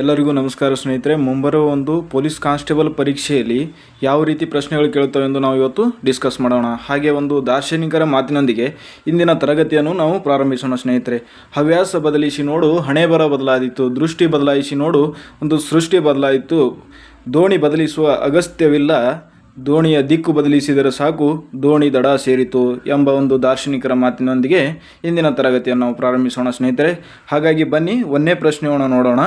ಎಲ್ಲರಿಗೂ ನಮಸ್ಕಾರ ಸ್ನೇಹಿತರೆ. ಮುಂಬರುವ ಒಂದು ಪೊಲೀಸ್ ಕಾನ್ಸ್ಟೇಬಲ್ ಪರೀಕ್ಷೆಯಲ್ಲಿ ಯಾವ ರೀತಿ ಪ್ರಶ್ನೆಗಳು ಕೇಳುತ್ತವೆ ಎಂದು ನಾವು ಇವತ್ತು ಡಿಸ್ಕಸ್ ಮಾಡೋಣ. ಹಾಗೆ ಒಂದು ದಾರ್ಶನಿಕರ ಮಾತಿನೊಂದಿಗೆ ಇಂದಿನ ತರಗತಿಯನ್ನು ನಾವು ಪ್ರಾರಂಭಿಸೋಣ ಸ್ನೇಹಿತರೆ. ಹವ್ಯಾಸ ಬದಲಿಸಿ ನೋಡು ಹಣೆ ಬರ ಬದಲಾಯಿತು, ದೃಷ್ಟಿ ಬದಲಾಯಿಸಿ ನೋಡು, ಒಂದು ಸೃಷ್ಟಿ ಬದಲಾಯಿತು, ದೋಣಿ ಬದಲಿಸುವ ಅಗತ್ಯವಿಲ್ಲ, ದೋಣಿಯ ದಿಕ್ಕು ಬದಲಿಸಿದರೆ ಸಾಕು, ದೋಣಿ ದಡ ಸೇರಿತು ಎಂಬ ಒಂದು ದಾರ್ಶನಿಕರ ಮಾತಿನೊಂದಿಗೆ ಇಂದಿನ ತರಗತಿಯನ್ನು ನಾವು ಪ್ರಾರಂಭಿಸೋಣ ಸ್ನೇಹಿತರೆ. ಹಾಗಾಗಿ ಬನ್ನಿ, ಒಂದೇ ಪ್ರಶ್ನೆಯನ್ನು ನೋಡೋಣ.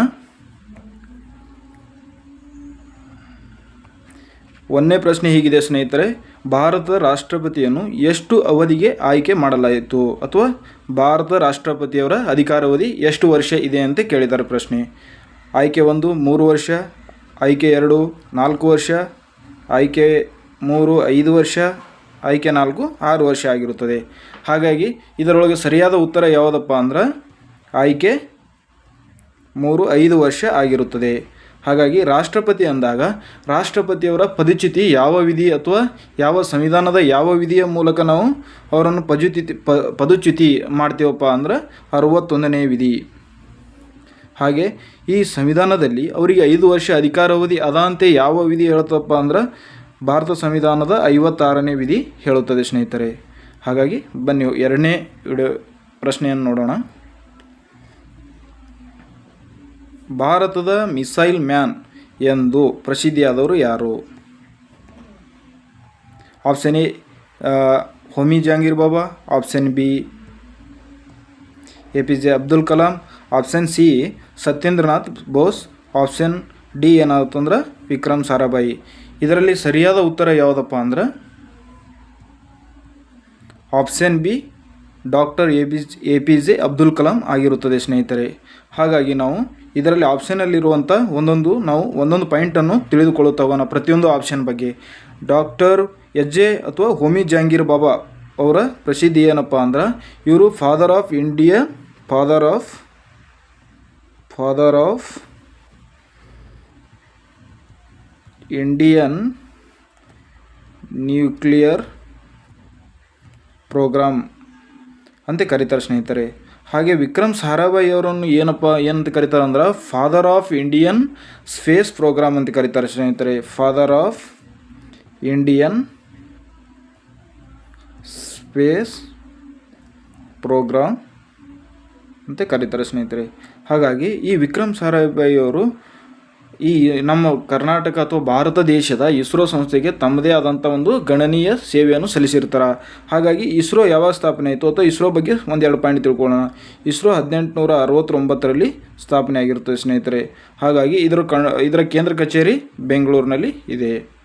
ಒಂದನೇ ಪ್ರಶ್ನೆ ಹೀಗಿದೆ ಸ್ನೇಹಿತರೆ, ಭಾರತದ ರಾಷ್ಟ್ರಪತಿಯನ್ನು ಎಷ್ಟು ಅವಧಿಗೆ ಆಯ್ಕೆ ಮಾಡಲಾಯಿತು? ಅಥವಾ ಭಾರತ ರಾಷ್ಟ್ರಪತಿಯವರ ಅಧಿಕಾರಾವಧಿ ಎಷ್ಟು ವರ್ಷ ಇದೆ ಅಂತ ಕೇಳಿದ್ದಾರೆ ಪ್ರಶ್ನೆ. ಆಯ್ಕೆ ಒಂದು, ಮೂರು ವರ್ಷ, ಆಯ್ಕೆ ಎರಡು, ನಾಲ್ಕು ವರ್ಷ, ಆಯ್ಕೆ ಮೂರು, ಐದು ವರ್ಷ, ಆಯ್ಕೆ ನಾಲ್ಕು, ಆರು ವರ್ಷ ಆಗಿರುತ್ತದೆ. ಹಾಗಾಗಿ ಇದರೊಳಗೆ ಸರಿಯಾದ ಉತ್ತರ ಯಾವುದಪ್ಪ ಅಂದ್ರೆ, ಆಯ್ಕೆ ಮೂರು, ಐದು ವರ್ಷ ಆಗಿರುತ್ತದೆ. ಹಾಗಾಗಿ ರಾಷ್ಟ್ರಪತಿ ಅಂದಾಗ ರಾಷ್ಟ್ರಪತಿಯವರ ಪದಚ್ಯುತಿ ಯಾವ ವಿಧಿ ಅಥವಾ ಯಾವ ಸಂವಿಧಾನದ ಯಾವ ವಿಧಿಯ ಮೂಲಕ ನಾವು ಅವರನ್ನು ಪಜುತಿ ಪ ಪದಚ್ಯುತಿ ಮಾಡ್ತೀವಪ್ಪ ಅಂದ್ರೆ ಅರವತ್ತೊಂದನೇ ವಿಧಿ. ಹಾಗೆ ಈ ಸಂವಿಧಾನದಲ್ಲಿ ಅವರಿಗೆ ಐದು ವರ್ಷ ಅಧಿಕಾರಾವಧಿ ಅದಂತೆ ಯಾವ ವಿಧಿ ಹೇಳ್ತಪ್ಪ ಅಂದ್ರೆ ಭಾರತ ಸಂವಿಧಾನದ ಐವತ್ತಾರನೇ ವಿಧಿ ಹೇಳುತ್ತದೆ ಸ್ನೇಹಿತರೆ. ಹಾಗಾಗಿ ಬನ್ನಿ ಎರಡನೇ ವಿಡಿಯೋ ಪ್ರಶ್ನೆಯನ್ನು ನೋಡೋಣ. ಭಾರತದ ಮಿಸೈಲ್ ಮ್ಯಾನ್ ಎಂದು ಪ್ರಸಿದ್ಧಿಯಾದವರು ಯಾರು? Option A Homi Jehangir Bhabha. Option B A P J Abdul Kalam. Option C, Satyendranath Bose. Option D ಏನಾಗುತ್ತಂದ್ರೆ Vikram Sarabhai. ಇದರಲ್ಲಿ ಸರಿಯಾದ ಉತ್ತರ ಯಾವುದಪ್ಪ ಅಂದ್ರೆ, option B, doctor A B, A P J Abdul Kalam ಆಗಿರುತ್ತದೆ ಸ್ನೇಹಿತರೆ. ಹಾಗಾಗಿ ನಾವು ಇದರಲ್ಲಿ ಆಪ್ಷನಲ್ಲಿರುವಂಥ ಒಂದೊಂದು ನಾವು ಒಂದೊಂದು ಪಾಯಿಂಟನ್ನು ತಿಳಿದುಕೊಳ್ಳುತ್ತಾ ಹೋಗೋಣ ಪ್ರತಿಯೊಂದು ಆಪ್ಷನ್ ಬಗ್ಗೆ. ಡಾಕ್ಟರ್ ಎಜ್ಜೆ ಅಥವಾ ಹೋಮಿ ಜಹಾಂಗೀರ್ ಬಾಬಾ ಅವರ ಪ್ರಸಿದ್ಧಿ ಏನಪ್ಪ ಅಂದ್ರೆ, ಇವರು father of India father of father of Indian nuclear program ಅಂತ ಕರೀತಾರೆ ಸ್ನೇಹಿತರೆ. ಹಾಗೆ ವಿಕ್ರಮ್ ಸಾರಾಭಾಯಿ ಅವರನ್ನು ಏನಪ್ಪ, ಏನಂತ ಕರೀತಾರೆ ಅಂದ್ರೆ father of Indian space program ಅಂತ ಕರೀತಾರೆ ಸ್ನೇಹಿತರೆ. Father of Indian space program ಅಂತ ಕರೀತಾರೆ ಸ್ನೇಹಿತರೆ. ಹಾಗಾಗಿ ಈ ವಿಕ್ರಮ್ ಸಾರಾಭಾಯಿ ಅವರು ಈ ನಮ್ಮ ಕರ್ನಾಟಕ ಅಥವಾ ಭಾರತ ದೇಶದ ಇಸ್ರೋ ಸಂಸ್ಥೆಗೆ ತಮ್ಮದೇ ಆದಂಥ ಒಂದು ಗಣನೀಯ ಸೇವೆಯನ್ನು ಸಲ್ಲಿಸಿರ್ತಾರೆ. ಹಾಗಾಗಿ ಇಸ್ರೋ ಯಾವಾಗ ಸ್ಥಾಪನೆ ಆಯಿತು ಅಥವಾ ಇಸ್ರೋ ಬಗ್ಗೆ ಒಂದೆರಡು ಪಾಯಿಂಟ್ ತಿಳ್ಕೊಳ್ಳೋಣ. ಇಸ್ರೋ ಹದಿನೆಂಟುನೂರ ಅರವತ್ತೊಂಬತ್ತರಲ್ಲಿ ಸ್ಥಾಪನೆ ಆಗಿರುತ್ತದೆ ಸ್ನೇಹಿತರೆ. ಹಾಗಾಗಿ ಇದರ ಕಣ, ಇದರ ಕೇಂದ್ರ ಕಚೇರಿ ಬೆಂಗಳೂರಿನಲ್ಲಿ ಇದೆ.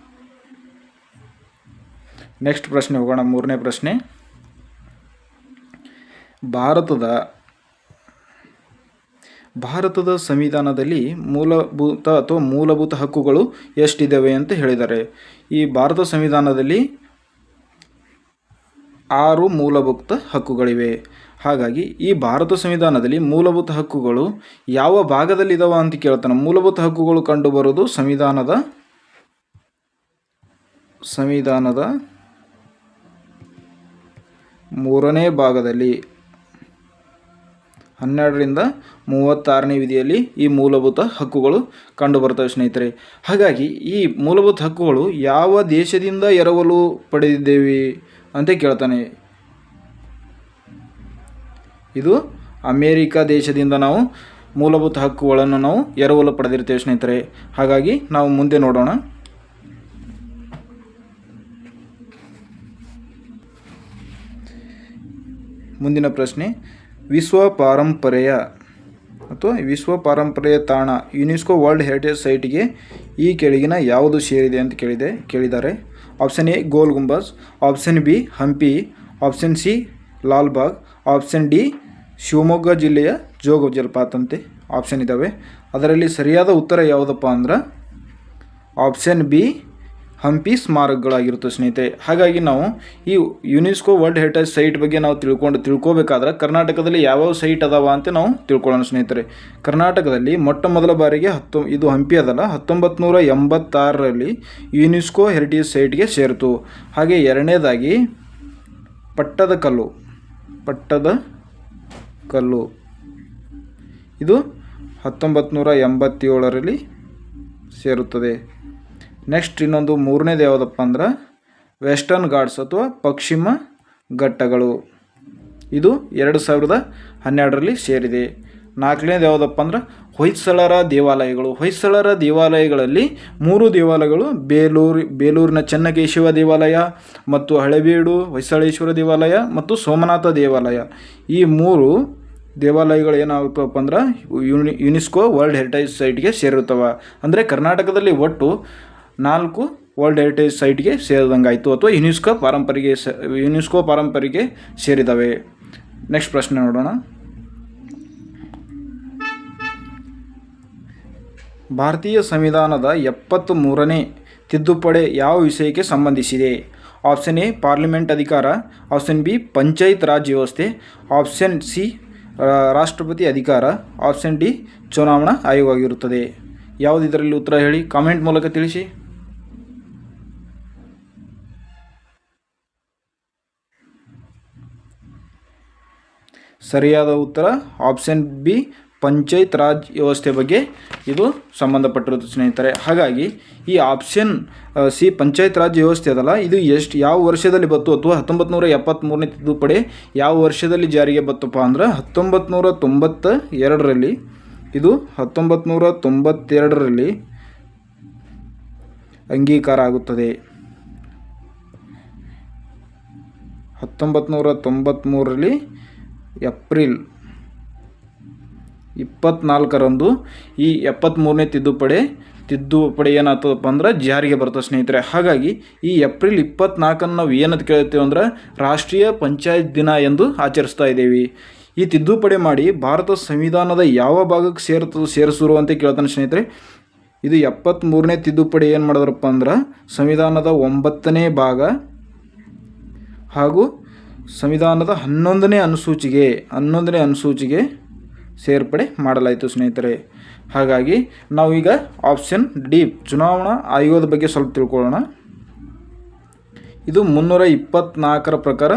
ನೆಕ್ಸ್ಟ್ ಪ್ರಶ್ನೆ ಹೋಗೋಣ, ಮೂರನೇ ಪ್ರಶ್ನೆ. ಭಾರತದ ಭಾರತದ ಸಂವಿಧಾನದಲ್ಲಿ ಮೂಲಭೂತ ಅಥವಾ ಮೂಲಭೂತ ಹಕ್ಕುಗಳು ಎಷ್ಟಿದ್ದಾವೆ ಅಂತ ಹೇಳಿದ್ದಾರೆ. ಈ ಭಾರತ ಸಂವಿಧಾನದಲ್ಲಿ ಆರು ಮೂಲಭೂತ ಹಕ್ಕುಗಳಿವೆ. ಹಾಗಾಗಿ ಈ ಭಾರತ ಸಂವಿಧಾನದಲ್ಲಿ ಮೂಲಭೂತ ಹಕ್ಕುಗಳು ಯಾವ ಭಾಗದಲ್ಲಿ ಇದಾವ ಅಂತ ಕೇಳ್ತಾನೆ. ಮೂಲಭೂತ ಹಕ್ಕುಗಳು ಕಂಡುಬರುವುದು ಸಂವಿಧಾನದ ಸಂವಿಧಾನದ ಮೂರನೇ ಭಾಗದಲ್ಲಿ. ಹನ್ನೆರಡರಿಂದ ಮೂವತ್ತಾರನೇ ವಿಧಿಯಲ್ಲಿ ಈ ಮೂಲಭೂತ ಹಕ್ಕುಗಳು ಕಂಡುಬರ್ತವೆ ಸ್ನೇಹಿತರೆ. ಹಾಗಾಗಿ ಈ ಮೂಲಭೂತ ಹಕ್ಕುಗಳು ಯಾವ ದೇಶದಿಂದ ಎರವಲು ಪಡೆದಿದ್ದೇವೆ ಅಂತ ಕೇಳ್ತಾನೆ. ಇದು ಅಮೇರಿಕ ದೇಶದಿಂದ ನಾವು ಮೂಲಭೂತ ಹಕ್ಕುಗಳನ್ನು ನಾವು ಎರವಲು ಪಡೆದಿರ್ತೇವೆ ಸ್ನೇಹಿತರೆ. ಹಾಗಾಗಿ ನಾವು ಮುಂದೆ ನೋಡೋಣ. ಮುಂದಿನ ಪ್ರಶ್ನೆ ವಿಶ್ವ ಪಾರಂಪರೆಯ ಅಥವಾ ವಿಶ್ವ ಪಾರಂಪರೆಯ ತಾಣ ಯುನೆಸ್ಕೋ ವರ್ಲ್ಡ್ ಹೆರಿಟೇಜ್ ಸೈಟ್ಗೆ ಈ ಕೆಳಗಿನ ಯಾವುದು ಸೇರಿದೆ ಅಂತ ಕೇಳಿದೆ, ಕೇಳಿದ್ದಾರೆ. Option A, Gol Gumbaz. Option B, Hampi. Option C, Lalbagh. Option D, Shivamogga ಜಿಲ್ಲೆಯ ಜೋಗ ಜಲಪಾತ ಅಂತೆ ಆಪ್ಷನ್ ಇದ್ದಾವೆ ಅದರಲ್ಲಿ ಸರಿಯಾದ ಉತ್ತರ ಯಾವುದಪ್ಪ ಅಂದ್ರೆ ಆಪ್ಷನ್ ಬಿ ಹಂಪಿ ಸ್ಮಾರಕಗಳಾಗಿರುತ್ತೆ ಸ್ನೇಹಿತರೆ. ಹಾಗಾಗಿ ನಾವು ಈ ಯುನೆಸ್ಕೋ ವರ್ಲ್ಡ್ ಹೆರಿಟೇಜ್ ಸೈಟ್ ಬಗ್ಗೆ ನಾವು ತಿಳ್ಕೊಂಡು ತಿಳ್ಕೊಬೇಕಾದ್ರೆ ಕರ್ನಾಟಕದಲ್ಲಿ ಯಾವ್ಯಾವ ಸೈಟ್ ಅದಾವ ಅಂತ ನಾವು ತಿಳ್ಕೊಳ್ಳೋಣ ಸ್ನೇಹಿತರೆ. ಕರ್ನಾಟಕದಲ್ಲಿ ಮೊಟ್ಟ ಮೊದಲ ಬಾರಿಗೆ ಹತ್ತು, ಇದು ಹಂಪಿ ಅದಲ್ಲ ಹತ್ತೊಂಬತ್ತು ನೂರ ಎಂಬತ್ತಾರರಲ್ಲಿ ಯುನೆಸ್ಕೋ ಹೆರಿಟೇಜ್ ಸೈಟ್ಗೆ ಸೇರಿತು. ಹಾಗೆ ಎರಡನೇದಾಗಿ ಪಟ್ಟದ ಕಲ್ಲು ಪಟ್ಟದ ಕಲ್ಲು. ಇದು ಹತ್ತೊಂಬತ್ತು ನೂರ ಎಂಬತ್ತೇಳರಲ್ಲಿ ಸೇರುತ್ತದೆ. ನೆಕ್ಸ್ಟ್ ಇನ್ನೊಂದು ಮೂರನೇದು ಯಾವುದಪ್ಪ ಅಂದ್ರೆ ವೆಸ್ಟರ್ನ್ ಘಾಟ್ಸ್ ಅಥವಾ ಪಶ್ಚಿಮ ಘಟ್ಟಗಳು. ಇದು ಎರಡು ಸಾವಿರದ ಹನ್ನೆರಡರಲ್ಲಿ ಸೇರಿದೆ. ನಾಲ್ಕನೇದು ಯಾವುದಪ್ಪ ಅಂದ್ರೆ ಹೊಯ್ಸಳರ ದೇವಾಲಯಗಳು. ಹೊಯ್ಸಳರ ದೇವಾಲಯಗಳಲ್ಲಿ ಮೂರು ದೇವಾಲಯಗಳು. ಬೇಲೂರು, ಬೇಲೂರಿನ ಚೆನ್ನಕೇಶವ ದೇವಾಲಯ ಮತ್ತು ಹಳೆಬೀಡು, ಹೊಯ್ಸಳೇಶ್ವರ ದೇವಾಲಯ ಮತ್ತು ಸೋಮನಾಥ ದೇವಾಲಯ. ಈ ಮೂರು ದೇವಾಲಯಗಳು ಏನಾಗುತ್ತವಪ್ಪ ಅಂದ್ರೆ ಯುನಿ, ಯುನೆಸ್ಕೋ ವರ್ಲ್ಡ್ ಹೆರಿಟೇಜ್ ಸೈಟ್ಗೆ ಸೇರಿರ್ತವೆ ಅಂದರೆ ಕರ್ನಾಟಕದಲ್ಲಿ ಒಟ್ಟು ನಾಲ್ಕು ವರ್ಲ್ಡ್ ಹೆರಿಟೇಜ್ ಸೈಟ್ಗೆ ಸೇರಿದಂಗಾಯಿತು ಅಥವಾ ಯುನೆಸ್ಕೋ ಪಾರಂಪರಿಗೆ ಯುನೆಸ್ಕೋ ಪಾರಂಪರಿಗೆ ಸೇರಿದವೆ. ನೆಕ್ಸ್ಟ್ ಪ್ರಶ್ನೆ ನೋಡೋಣ. ಭಾರತೀಯ ಸಂವಿಧಾನದ ಎಪ್ಪತ್ತ್ ಮೂರನೇ ತಿದ್ದುಪಡಿ ಯಾವ ವಿಷಯಕ್ಕೆ ಸಂಬಂಧಿಸಿದೆ? ಆಪ್ಷನ್ ಎ, ಪಾರ್ಲಿಮೆಂಟ್ ಅಧಿಕಾರ. ಆಪ್ಷನ್ ಬಿ, ಪಂಚಾಯತ್ ರಾಜ್ ವ್ಯವಸ್ಥೆ. ಆಪ್ಷನ್ ಸಿ ರಾಷ್ಟ್ರಪತಿ ಅಧಿಕಾರ. ಆಪ್ಷನ್ ಡಿ, ಚುನಾವಣಾ ಆಯೋಗವಾಗಿರುತ್ತದೆ. ಯಾವುದು ಇದರಲ್ಲಿ ಉತ್ತರ ಹೇಳಿ? ಕಾಮೆಂಟ್ ಮೂಲಕ ತಿಳಿಸಿ. ಸರಿಯಾದ ಉತ್ತರ ಆಪ್ಷನ್ ಬಿ ಪಂಚಾಯತ್ ರಾಜ್ ವ್ಯವಸ್ಥೆ ಬಗ್ಗೆ ಇದು ಸಂಬಂಧಪಟ್ಟಿರುತ್ತೆ ಸ್ನೇಹಿತರೆ. ಹಾಗಾಗಿ ಈ ಆಪ್ಷನ್ ಸಿ ಪಂಚಾಯತ್ ರಾಜ್ ವ್ಯವಸ್ಥೆ ಅದಲ್ಲ, ಇದು ಎಷ್ಟು, ಯಾವ ವರ್ಷದಲ್ಲಿ ಬತ್ತು ಅಥವಾ ಹತ್ತೊಂಬತ್ತು ನೂರ ಎಪ್ಪತ್ತ್ಮೂರನೇ ತಿದ್ದುಪಡಿ ಯಾವ ವರ್ಷದಲ್ಲಿ ಜಾರಿಗೆ ಬತ್ತಪ್ಪ ಅಂದ್ರೆ ಹತ್ತೊಂಬತ್ತು ನೂರ ತೊಂಬತ್ತ ಎರಡರಲ್ಲಿ ಇದು ಹತ್ತೊಂಬತ್ತು ನೂರ ತೊಂಬತ್ತೆರಡರಲ್ಲಿ ಅಂಗೀಕಾರ ಆಗುತ್ತದೆ. ಹತ್ತೊಂಬತ್ತು ನೂರ ತೊಂಬತ್ತ್ಮೂರರಲ್ಲಿ ಏಪ್ರಿಲ್ ಇಪ್ಪತ್ನಾಲ್ಕರಂದು ಈ ಎಪ್ಪತ್ತ್ಮೂರನೇ ತಿದ್ದುಪಡಿ ತಿದ್ದುಪಡಿ ಏನಾಗ್ತದಪ್ಪ ಅಂದ್ರೆ ಜಾರಿಗೆ ಬರ್ತದೆ ಸ್ನೇಹಿತರೆ. ಹಾಗಾಗಿ ಈ ಏಪ್ರಿಲ್ ಇಪ್ಪತ್ನಾಲ್ಕನ್ನು ನಾವು ಏನಂತ ಕೇಳ್ತೀವಿ ಅಂದ್ರೆ ರಾಷ್ಟ್ರೀಯ ಪಂಚಾಯತ್ ದಿನ ಎಂದು ಆಚರಿಸ್ತಾ ಇದ್ದೀವಿ. ಈ ತಿದ್ದುಪಡಿ ಮಾಡಿ ಭಾರತ ಸಂವಿಧಾನದ ಯಾವ ಭಾಗಕ್ಕೆ ಸೇರ್ತದೆ ಸೇರಿಸಿರು ಅಂತ ಕೇಳ್ತಾನೆ ಸ್ನೇಹಿತರೆ. ಇದು ಎಪ್ಪತ್ತ್ಮೂರನೇ ತಿದ್ದುಪಡಿ ಏನು ಮಾಡಿದ್ರಪ್ಪ ಅಂದ್ರೆ ಸಂವಿಧಾನದ ಒಂಬತ್ತನೇ ಭಾಗ ಹಾಗೂ ಸಂವಿಧಾನದ ಹನ್ನೊಂದನೇ ಅನುಸೂಚಿಗೆ ಹನ್ನೊಂದನೇ ಅನುಸೂಚಿಗೆ ಸೇರ್ಪಡೆ ಮಾಡಲಾಯಿತು ಸ್ನೇಹಿತರೆ. ಹಾಗಾಗಿ ನಾವೀಗ ಆಪ್ಷನ್ ಡಿ ಚುನಾವಣಾ ಆಯೋಗದ ಬಗ್ಗೆ ಸ್ವಲ್ಪ ತಿಳ್ಕೊಳ್ಳೋಣ. ಇದು ಮುನ್ನೂರ ಇಪ್ಪತ್ನಾಲ್ಕರ ಪ್ರಕಾರ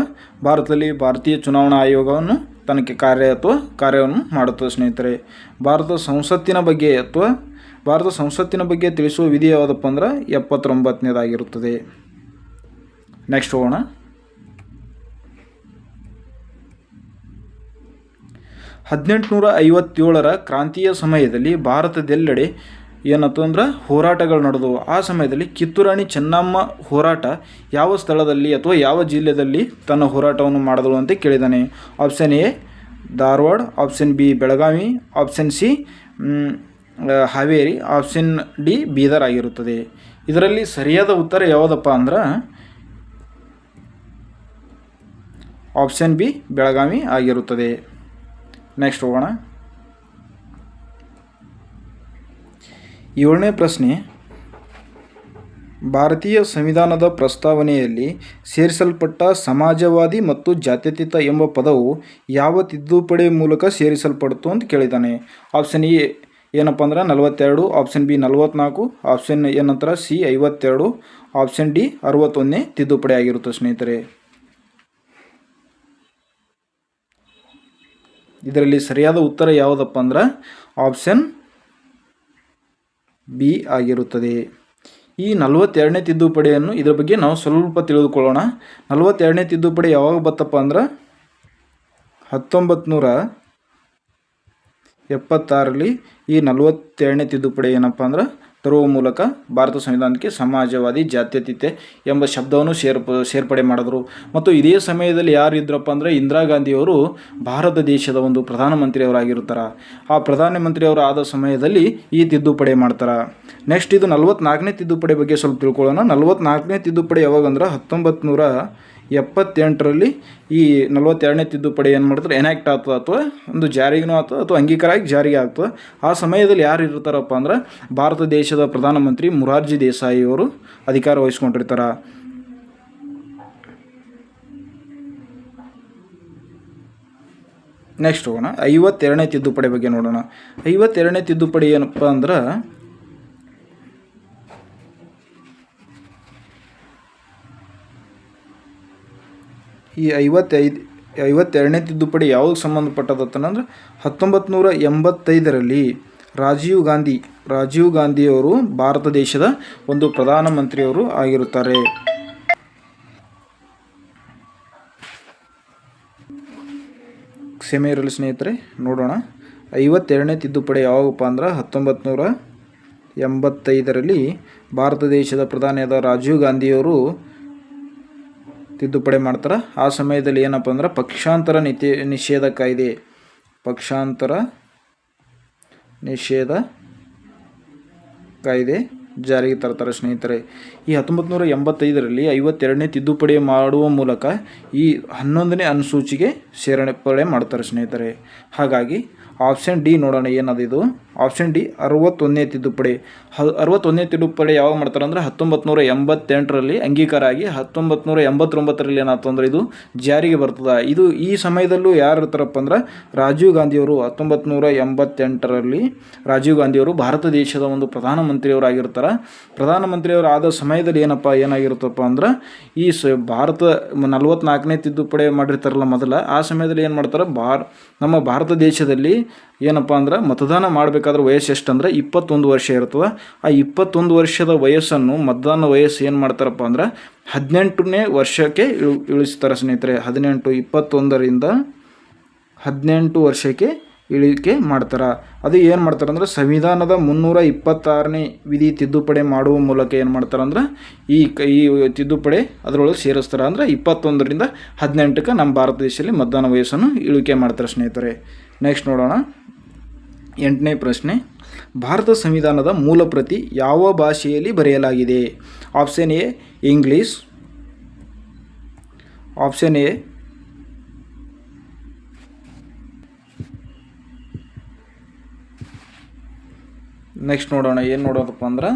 ಭಾರತದಲ್ಲಿ ಭಾರತೀಯ ಚುನಾವಣಾ ಆಯೋಗವನ್ನು ತನಗೆ ಕಾರ್ಯ ಅಥವಾ ಕಾರ್ಯವನ್ನು ಮಾಡುತ್ತದೆ ಸ್ನೇಹಿತರೆ. ಭಾರತದ ಸಂಸತ್ತಿನ ಬಗ್ಗೆ ಅಥವಾ ಭಾರತದ ಸಂಸತ್ತಿನ ಬಗ್ಗೆ ತಿಳಿಸುವ ವಿಧಿ ಯಾವುದಪ್ಪ ಅಂದ್ರೆ ಎಪ್ಪತ್ತೊಂಬತ್ತನೇದಾಗಿರುತ್ತದೆ. ನೆಕ್ಸ್ಟ್ ಹೋಗೋಣ. ಹದಿನೆಂಟುನೂರ ಐವತ್ತೇಳರ ಕ್ರಾಂತಿಯ ಸಮಯದಲ್ಲಿ ಭಾರತದೆಲ್ಲೆಡೆ ಏನತ್ತು ಅಂದ್ರೆ ಹೋರಾಟಗಳು ನಡೆದವು. ಆ ಸಮಯದಲ್ಲಿ ಕಿತ್ತೂರಾಣಿ ಚೆನ್ನಮ್ಮ ಹೋರಾಟ ಯಾವ ಸ್ಥಳದಲ್ಲಿ ಅಥವಾ ಯಾವ ಜಿಲ್ಲೆಯಲ್ಲಿ ತನ್ನ ಹೋರಾಟವನ್ನು ಮಾಡಿದಳು ಅಂತ ಕೇಳಿದ್ದಾನೆ option A Dharwad. Option B Belagavi. Option C Haveri. Option D Bidar ಆಗಿರುತ್ತದೆ. ಇದರಲ್ಲಿ ಸರಿಯಾದ ಉತ್ತರ ಯಾವುದಪ್ಪ ಅಂದ್ರೆ ಆಪ್ಷನ್ ಬಿ ಬೆಳಗಾವಿ ಆಗಿರುತ್ತದೆ. ನೆಕ್ಸ್ಟ್ ಹೋಗೋಣ. ಏಳನೇ ಪ್ರಶ್ನೆ. ಭಾರತೀಯ ಸಂವಿಧಾನದ ಪ್ರಸ್ತಾವನೆಯಲ್ಲಿ ಸೇರಿಸಲ್ಪಟ್ಟ ಸಮಾಜವಾದಿ ಮತ್ತು ಜಾತ್ಯತೀತ ಎಂಬ ಪದವು ಯಾವ ತಿದ್ದುಪಡಿ ಮೂಲಕ ಸೇರಿಸಲ್ಪಡ್ತು ಅಂತ ಕೇಳಿದ್ದಾನೆ. ಆಪ್ಷನ್ ಎ ಏನಪ್ಪ ಅಂದ್ರೆ ನಲವತ್ತೆರಡು ಆಪ್ಷನ್ ಬಿ ನಲವತ್ನಾಲ್ಕು ಆಪ್ಷನ್ ಏನಂತರ ಸಿ ಐವತ್ತೆರಡು ಆಪ್ಷನ್ ಡಿ ಅರವತ್ತೊಂದನೇ ತಿದ್ದುಪಡಿ ಆಗಿರುತ್ತೆ ಸ್ನೇಹಿತರೆ. ಇದರಲ್ಲಿ ಸರಿಯಾದ ಉತ್ತರ ಯಾವುದಪ್ಪ ಅಂದ್ರೆ ಆಪ್ಷನ್ ಬಿ ಆಗಿರುತ್ತದೆ. ಈ ನಲವತ್ತೆರಡನೇ ತಿದ್ದುಪಡಿಯನ್ನು ಇದರ ಬಗ್ಗೆ ನಾವು ಸ್ವಲ್ಪ ತಿಳಿದುಕೊಳ್ಳೋಣ. ನಲವತ್ತೆರಡನೇ ತಿದ್ದುಪಡಿ ಯಾವಾಗ ಬತ್ತಪ್ಪ ಅಂದ್ರೆ ಹತ್ತೊಂಬತ್ತು ನೂರ ಎಪ್ಪತ್ತಾರಲ್ಲಿ ಈ ನಲವತ್ತೆರಡನೇ ತಿದ್ದುಪಡಿ ಏನಪ್ಪ ಅಂದ್ರೆ ತರುವ ಮೂಲಕ ಭಾರತ ಸಂವಿಧಾನಕ್ಕೆ ಸಮಾಜವಾದಿ, ಜಾತ್ಯತೀತೆ ಎಂಬ ಶಬ್ದವನ್ನು ಸೇರ್ಪ, ಸೇರ್ಪಡೆ ಮಾಡಿದ್ರು. ಮತ್ತು ಇದೇ ಸಮಯದಲ್ಲಿ ಯಾರು ಇದ್ರಪ್ಪ ಅಂದರೆ ಇಂದಿರಾ ಗಾಂಧಿಯವರು ಭಾರತ ದೇಶದ ಒಂದು ಪ್ರಧಾನಮಂತ್ರಿಯವರಾಗಿರ್ತಾರೆ. ಆ ಪ್ರಧಾನಮಂತ್ರಿಯವರು ಆದ ಸಮಯದಲ್ಲಿ ಈ ತಿದ್ದುಪಡಿ ಮಾಡ್ತಾರೆ. ನೆಕ್ಸ್ಟ್ ಇದು ನಲವತ್ತ್ನಾಲ್ಕನೇ ತಿದ್ದುಪಡಿ ಬಗ್ಗೆ ಸ್ವಲ್ಪ ತಿಳ್ಕೊಳ್ಳೋಣ. ನಲವತ್ನಾಲ್ಕನೇ ತಿದ್ದುಪಡಿ ಯಾವಾಗ ಅಂದ್ರೆ ಹತ್ತೊಂಬತ್ತು ನೂರ ಎಪ್ಪತ್ತೆಂಟರಲ್ಲಿ ಈ ನಲವತ್ತೆರಡನೇ ತಿದ್ದುಪಡಿ ಏನು ಮಾಡ್ತಾರೆ ಎನಾಕ್ಟ್ ಆಗ್ತದೆ ಅಥವಾ ಒಂದು ಜಾರಿಗೂ ಆಗ್ತದೆ ಅಥವಾ ಅಂಗೀಕಾರ ಆಗಿ ಜಾರಿಗೆ ಆಗ್ತದೆ ಆ ಸಮಯದಲ್ಲಿ ಯಾರು ಇರ್ತಾರಪ್ಪ ಅಂದ್ರೆ ಭಾರತ ದೇಶದ ಪ್ರಧಾನಮಂತ್ರಿ ಮುರಾರ್ಜಿ ದೇಸಾಯಿ ಅವರು ಅಧಿಕಾರ ವಹಿಸ್ಕೊಂಡಿರ್ತಾರೆ. ನೆಕ್ಸ್ಟ್ ಹೋಗೋಣ. ಐವತ್ತೆರಡನೇ ತಿದ್ದುಪಡಿ ಬಗ್ಗೆ ನೋಡೋಣ. ಐವತ್ತೆರಡನೇ ತಿದ್ದುಪಡಿ ಏನಪ್ಪ ಅಂದ್ರೆ ಈ ಐವತ್ತೈದು, ಐವತ್ತೆರಡನೇ ತಿದ್ದುಪಡಿ ಯಾವುದಕ್ಕೆ ಸಂಬಂಧಪಟ್ಟದತ್ತನಂದ್ರೆ ಹತ್ತೊಂಬತ್ತು ನೂರ ಎಂಬತ್ತೈದರಲ್ಲಿ ರಾಜೀವ್ ಗಾಂಧಿ, ರಾಜೀವ್ ಗಾಂಧಿಯವರು ಭಾರತ ದೇಶದ ಒಂದು ಪ್ರಧಾನಮಂತ್ರಿಯವರು ಆಗಿರುತ್ತಾರೆ. ಕ್ಷಮೆ ಇರಲಿ ಸ್ನೇಹಿತರೆ, ನೋಡೋಣ. ಐವತ್ತೆರಡನೇ ತಿದ್ದುಪಡಿ ಯಾವಾಗಪ್ಪ ಅಂದ್ರೆ ಹತ್ತೊಂಬತ್ತು ನೂರ ಎಂಬತ್ತೈದರಲ್ಲಿ ಭಾರತ ದೇಶದ ಪ್ರಧಾನಿಯಾದ ರಾಜೀವ್ ಗಾಂಧಿಯವರು ತಿದ್ದುಪಡಿ ಮಾಡ್ತಾರೆ. ಆ ಸಮಯದಲ್ಲಿ ಏನಪ್ಪ ಅಂದ್ರೆ ಪಕ್ಷಾಂತರ ನಿತಿ, ನಿಷೇಧ ಕಾಯ್ದೆ. ಪಕ್ಷಾಂತರ ನಿಷೇಧ ಕಾಯ್ದೆ ಜಾರಿಗೆ ತರ್ತಾರೆ ಸ್ನೇಹಿತರೆ. ಈ ಹತ್ತೊಂಬತ್ತು ನೂರ ಎಂಬತ್ತೈದರಲ್ಲಿ ಐವತ್ತೆರಡನೇ ತಿದ್ದುಪಡಿ ಮಾಡುವ ಮೂಲಕ ಈ ಹನ್ನೊಂದನೇ ಅನುಸೂಚಿಗೆ ಸೇರ್ಪಡೆ ಮಾಡ್ತಾರೆ ಸ್ನೇಹಿತರೆ. ಹಾಗಾಗಿ ಆಪ್ಷನ್ ಡಿ ನೋಡೋಣ ಏನದು ಇದು ಆಪ್ಷನ್ ಡಿ ಅರವತ್ತೊಂದನೇ ತಿದ್ದುಪಡಿ. ಹ ಅರವತ್ತೊಂದನೇ ತಿದ್ದುಪಡಿ ಯಾವಾಗ ಮಾಡ್ತಾರೆ ಅಂದರೆ ಹತ್ತೊಂಬತ್ತು ನೂರ ಎಂಬತ್ತೆಂಟರಲ್ಲಿ ಅಂಗೀಕಾರ ಆಗಿ ಹತ್ತೊಂಬತ್ತು ನೂರ ಎಂಬತ್ತೊಂಬತ್ತರಲ್ಲಿ ಏನಾಯ್ತು ಅಂದ್ರೆ ಇದು ಜಾರಿಗೆ ಬರ್ತದೆ. ಇದು ಈ ಸಮಯದಲ್ಲೂ ಯಾರು ಇರ್ತಾರಪ್ಪ ಅಂದ್ರೆ ರಾಜೀವ್ ಗಾಂಧಿಯವರು ಹತ್ತೊಂಬತ್ತು ನೂರ ಎಂಬತ್ತೆಂಟರಲ್ಲಿ ರಾಜೀವ್ ಗಾಂಧಿಯವರು ಭಾರತ ದೇಶದ ಒಂದು ಪ್ರಧಾನಮಂತ್ರಿಯವರು ಆಗಿರ್ತಾರೆ ಪ್ರಧಾನಮಂತ್ರಿಯವರು ಆದ ಸಮಯದಲ್ಲಿ ಏನಪ್ಪ, ಏನಾಗಿರುತ್ತಪ್ಪ ಅಂದ್ರೆ ಈ ಸ, ಭಾರತ ನಲ್ವತ್ನಾಲ್ಕನೇ ತಿದ್ದುಪಡಿ ಮಾಡಿರ್ತಾರಲ್ಲ ಮೊದಲ, ಆ ಸಮಯದಲ್ಲಿ ಏನು ಮಾಡ್ತಾರೆ, ಭಾರ, ನಮ್ಮ ಭಾರತ ದೇಶದಲ್ಲಿ ಏನಪ್ಪ ಅಂದ್ರೆ ಮತದಾನ ಮಾಡಬೇಕಾದ್ರೆ ವಯಸ್ಸು ಎಷ್ಟು ಅಂದ್ರೆ ಇಪ್ಪತ್ತೊಂದು ವರ್ಷ ಇರ್ತದೆ. ಆ ಇಪ್ಪತ್ತೊಂದು ವರ್ಷದ ವಯಸ್ಸನ್ನು ಮತದಾನ ವಯಸ್ಸು ಏನು ಮಾಡ್ತಾರಪ್ಪ ಅಂದ್ರೆ ಹದಿನೆಂಟನೇ ವರ್ಷಕ್ಕೆ ಇಳು, ಇಳಿಸ್ತಾರೆ ಸ್ನೇಹಿತರೆ. ಹದಿನೆಂಟು, ಇಪ್ಪತ್ತೊಂದರಿಂದ ಹದಿನೆಂಟು ವರ್ಷಕ್ಕೆ ಇಳಿಕೆ ಮಾಡ್ತಾರೆ. ಅದು ಏನು ಮಾಡ್ತಾರೆ ಅಂದ್ರೆ ಸಂವಿಧಾನದ ಮುನ್ನೂರ ಇಪ್ಪತ್ತಾರನೇ ವಿಧಿ ತಿದ್ದುಪಡಿ ಮಾಡುವ ಮೂಲಕ ಏನು ಮಾಡ್ತಾರೆ ಅಂದ್ರೆ ಈ ಈ ತಿದ್ದುಪಡಿ ಅದರೊಳಗೆ ಸೇರಿಸ್ತಾರೆ ಅಂದ್ರೆ ಇಪ್ಪತ್ತೊಂದರಿಂದ ಹದಿನೆಂಟಕ್ಕೆ ನಮ್ಮ ಭಾರತ ದೇಶದಲ್ಲಿ ಮತದಾನ ವಯಸ್ಸನ್ನು ಇಳಿಕೆ ಮಾಡ್ತಾರೆ ಸ್ನೇಹಿತರೆ. ನೆಕ್ಸ್ಟ್ ನೋಡೋಣ. ಎಂಟನೇ ಪ್ರಶ್ನೆ, ಭಾರತ ಸಂವಿಧಾನದ ಮೂಲ ಪ್ರತಿ ಯಾವ ಭಾಷೆಯಲ್ಲಿ ಬರೆಯಲಾಗಿದೆ? Option A, English. Option A, next ನೋಡೋಣ, ಏನು ನೋಡೋದಪ್ಪ ಅಂದ್ರೆ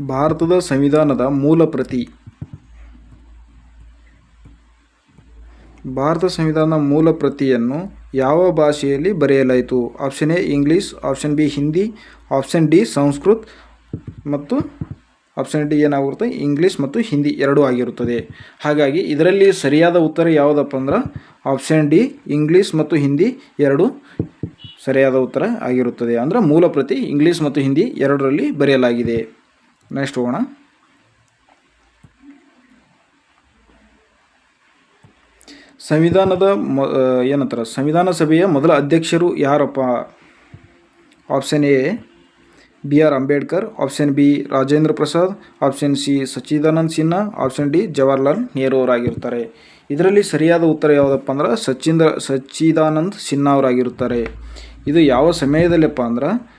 ಭಾರತದ ಸಂವಿಧಾನದ ಮೂಲ ಪ್ರತಿ. ಭಾರತ ಸಂವಿಧಾನದ ಮೂಲ ಪ್ರತಿಯನ್ನು ಯಾವ ಭಾಷೆಯಲ್ಲಿ ಬರೆಯಲಾಯಿತು? Option A, English, option B, Hindi, option D, Sanskrit ಮತ್ತು ಆಪ್ಷನ್ ಡಿ ಏನಾಗಿರುತ್ತೆ ಇಂಗ್ಲೀಷ್ ಮತ್ತು ಹಿಂದಿ ಎರಡೂ ಆಗಿರುತ್ತದೆ. ಹಾಗಾಗಿ ಇದರಲ್ಲಿ ಸರಿಯಾದ ಉತ್ತರ ಯಾವುದಪ್ಪ ಅಂದ್ರೆ ಆಪ್ಷನ್ ಡಿ, ಇಂಗ್ಲೀಷ್ ಮತ್ತು ಹಿಂದಿ ಎರಡು ಸರಿಯಾದ ಉತ್ತರ ಆಗಿರುತ್ತದೆ. ಅಂದರೆ ಮೂಲ ಪ್ರತಿ ಇಂಗ್ಲೀಷ್ ಮತ್ತು ಹಿಂದಿ ಎರಡರಲ್ಲಿ ಬರೆಯಲಾಗಿದೆ. ನೆಕ್ಸ್ಟ್ ಹೋಗೋಣ ಸಂವಿಧಾನದ ಮ ಏನಂತಾರೆ? ಸಂವಿಧಾನ ಸಭೆಯ ಮೊದಲ ಅಧ್ಯಕ್ಷರು ಯಾರಪ್ಪ? Option A B R Ambedkar. Option B Rajendra Prasad. Option C Sachchidanand Sinha. Option D Jawaharlal Nehru ಅವರಾಗಿರ್ತಾರೆ. ಇದರಲ್ಲಿ ಸರಿಯಾದ ಉತ್ತರ ಯಾವುದಪ್ಪ ಅಂದ್ರೆ ಸಚ್ಚಿಂದ ಸಚ್ಚಿದಾನಂದ್ ಸಿನ್ಹಾ ಅವರಾಗಿರುತ್ತಾರೆ ಇದು ಯಾವ ಸಮಯದಲ್ಲಪ್ಪ ಅಂದ್ರೆ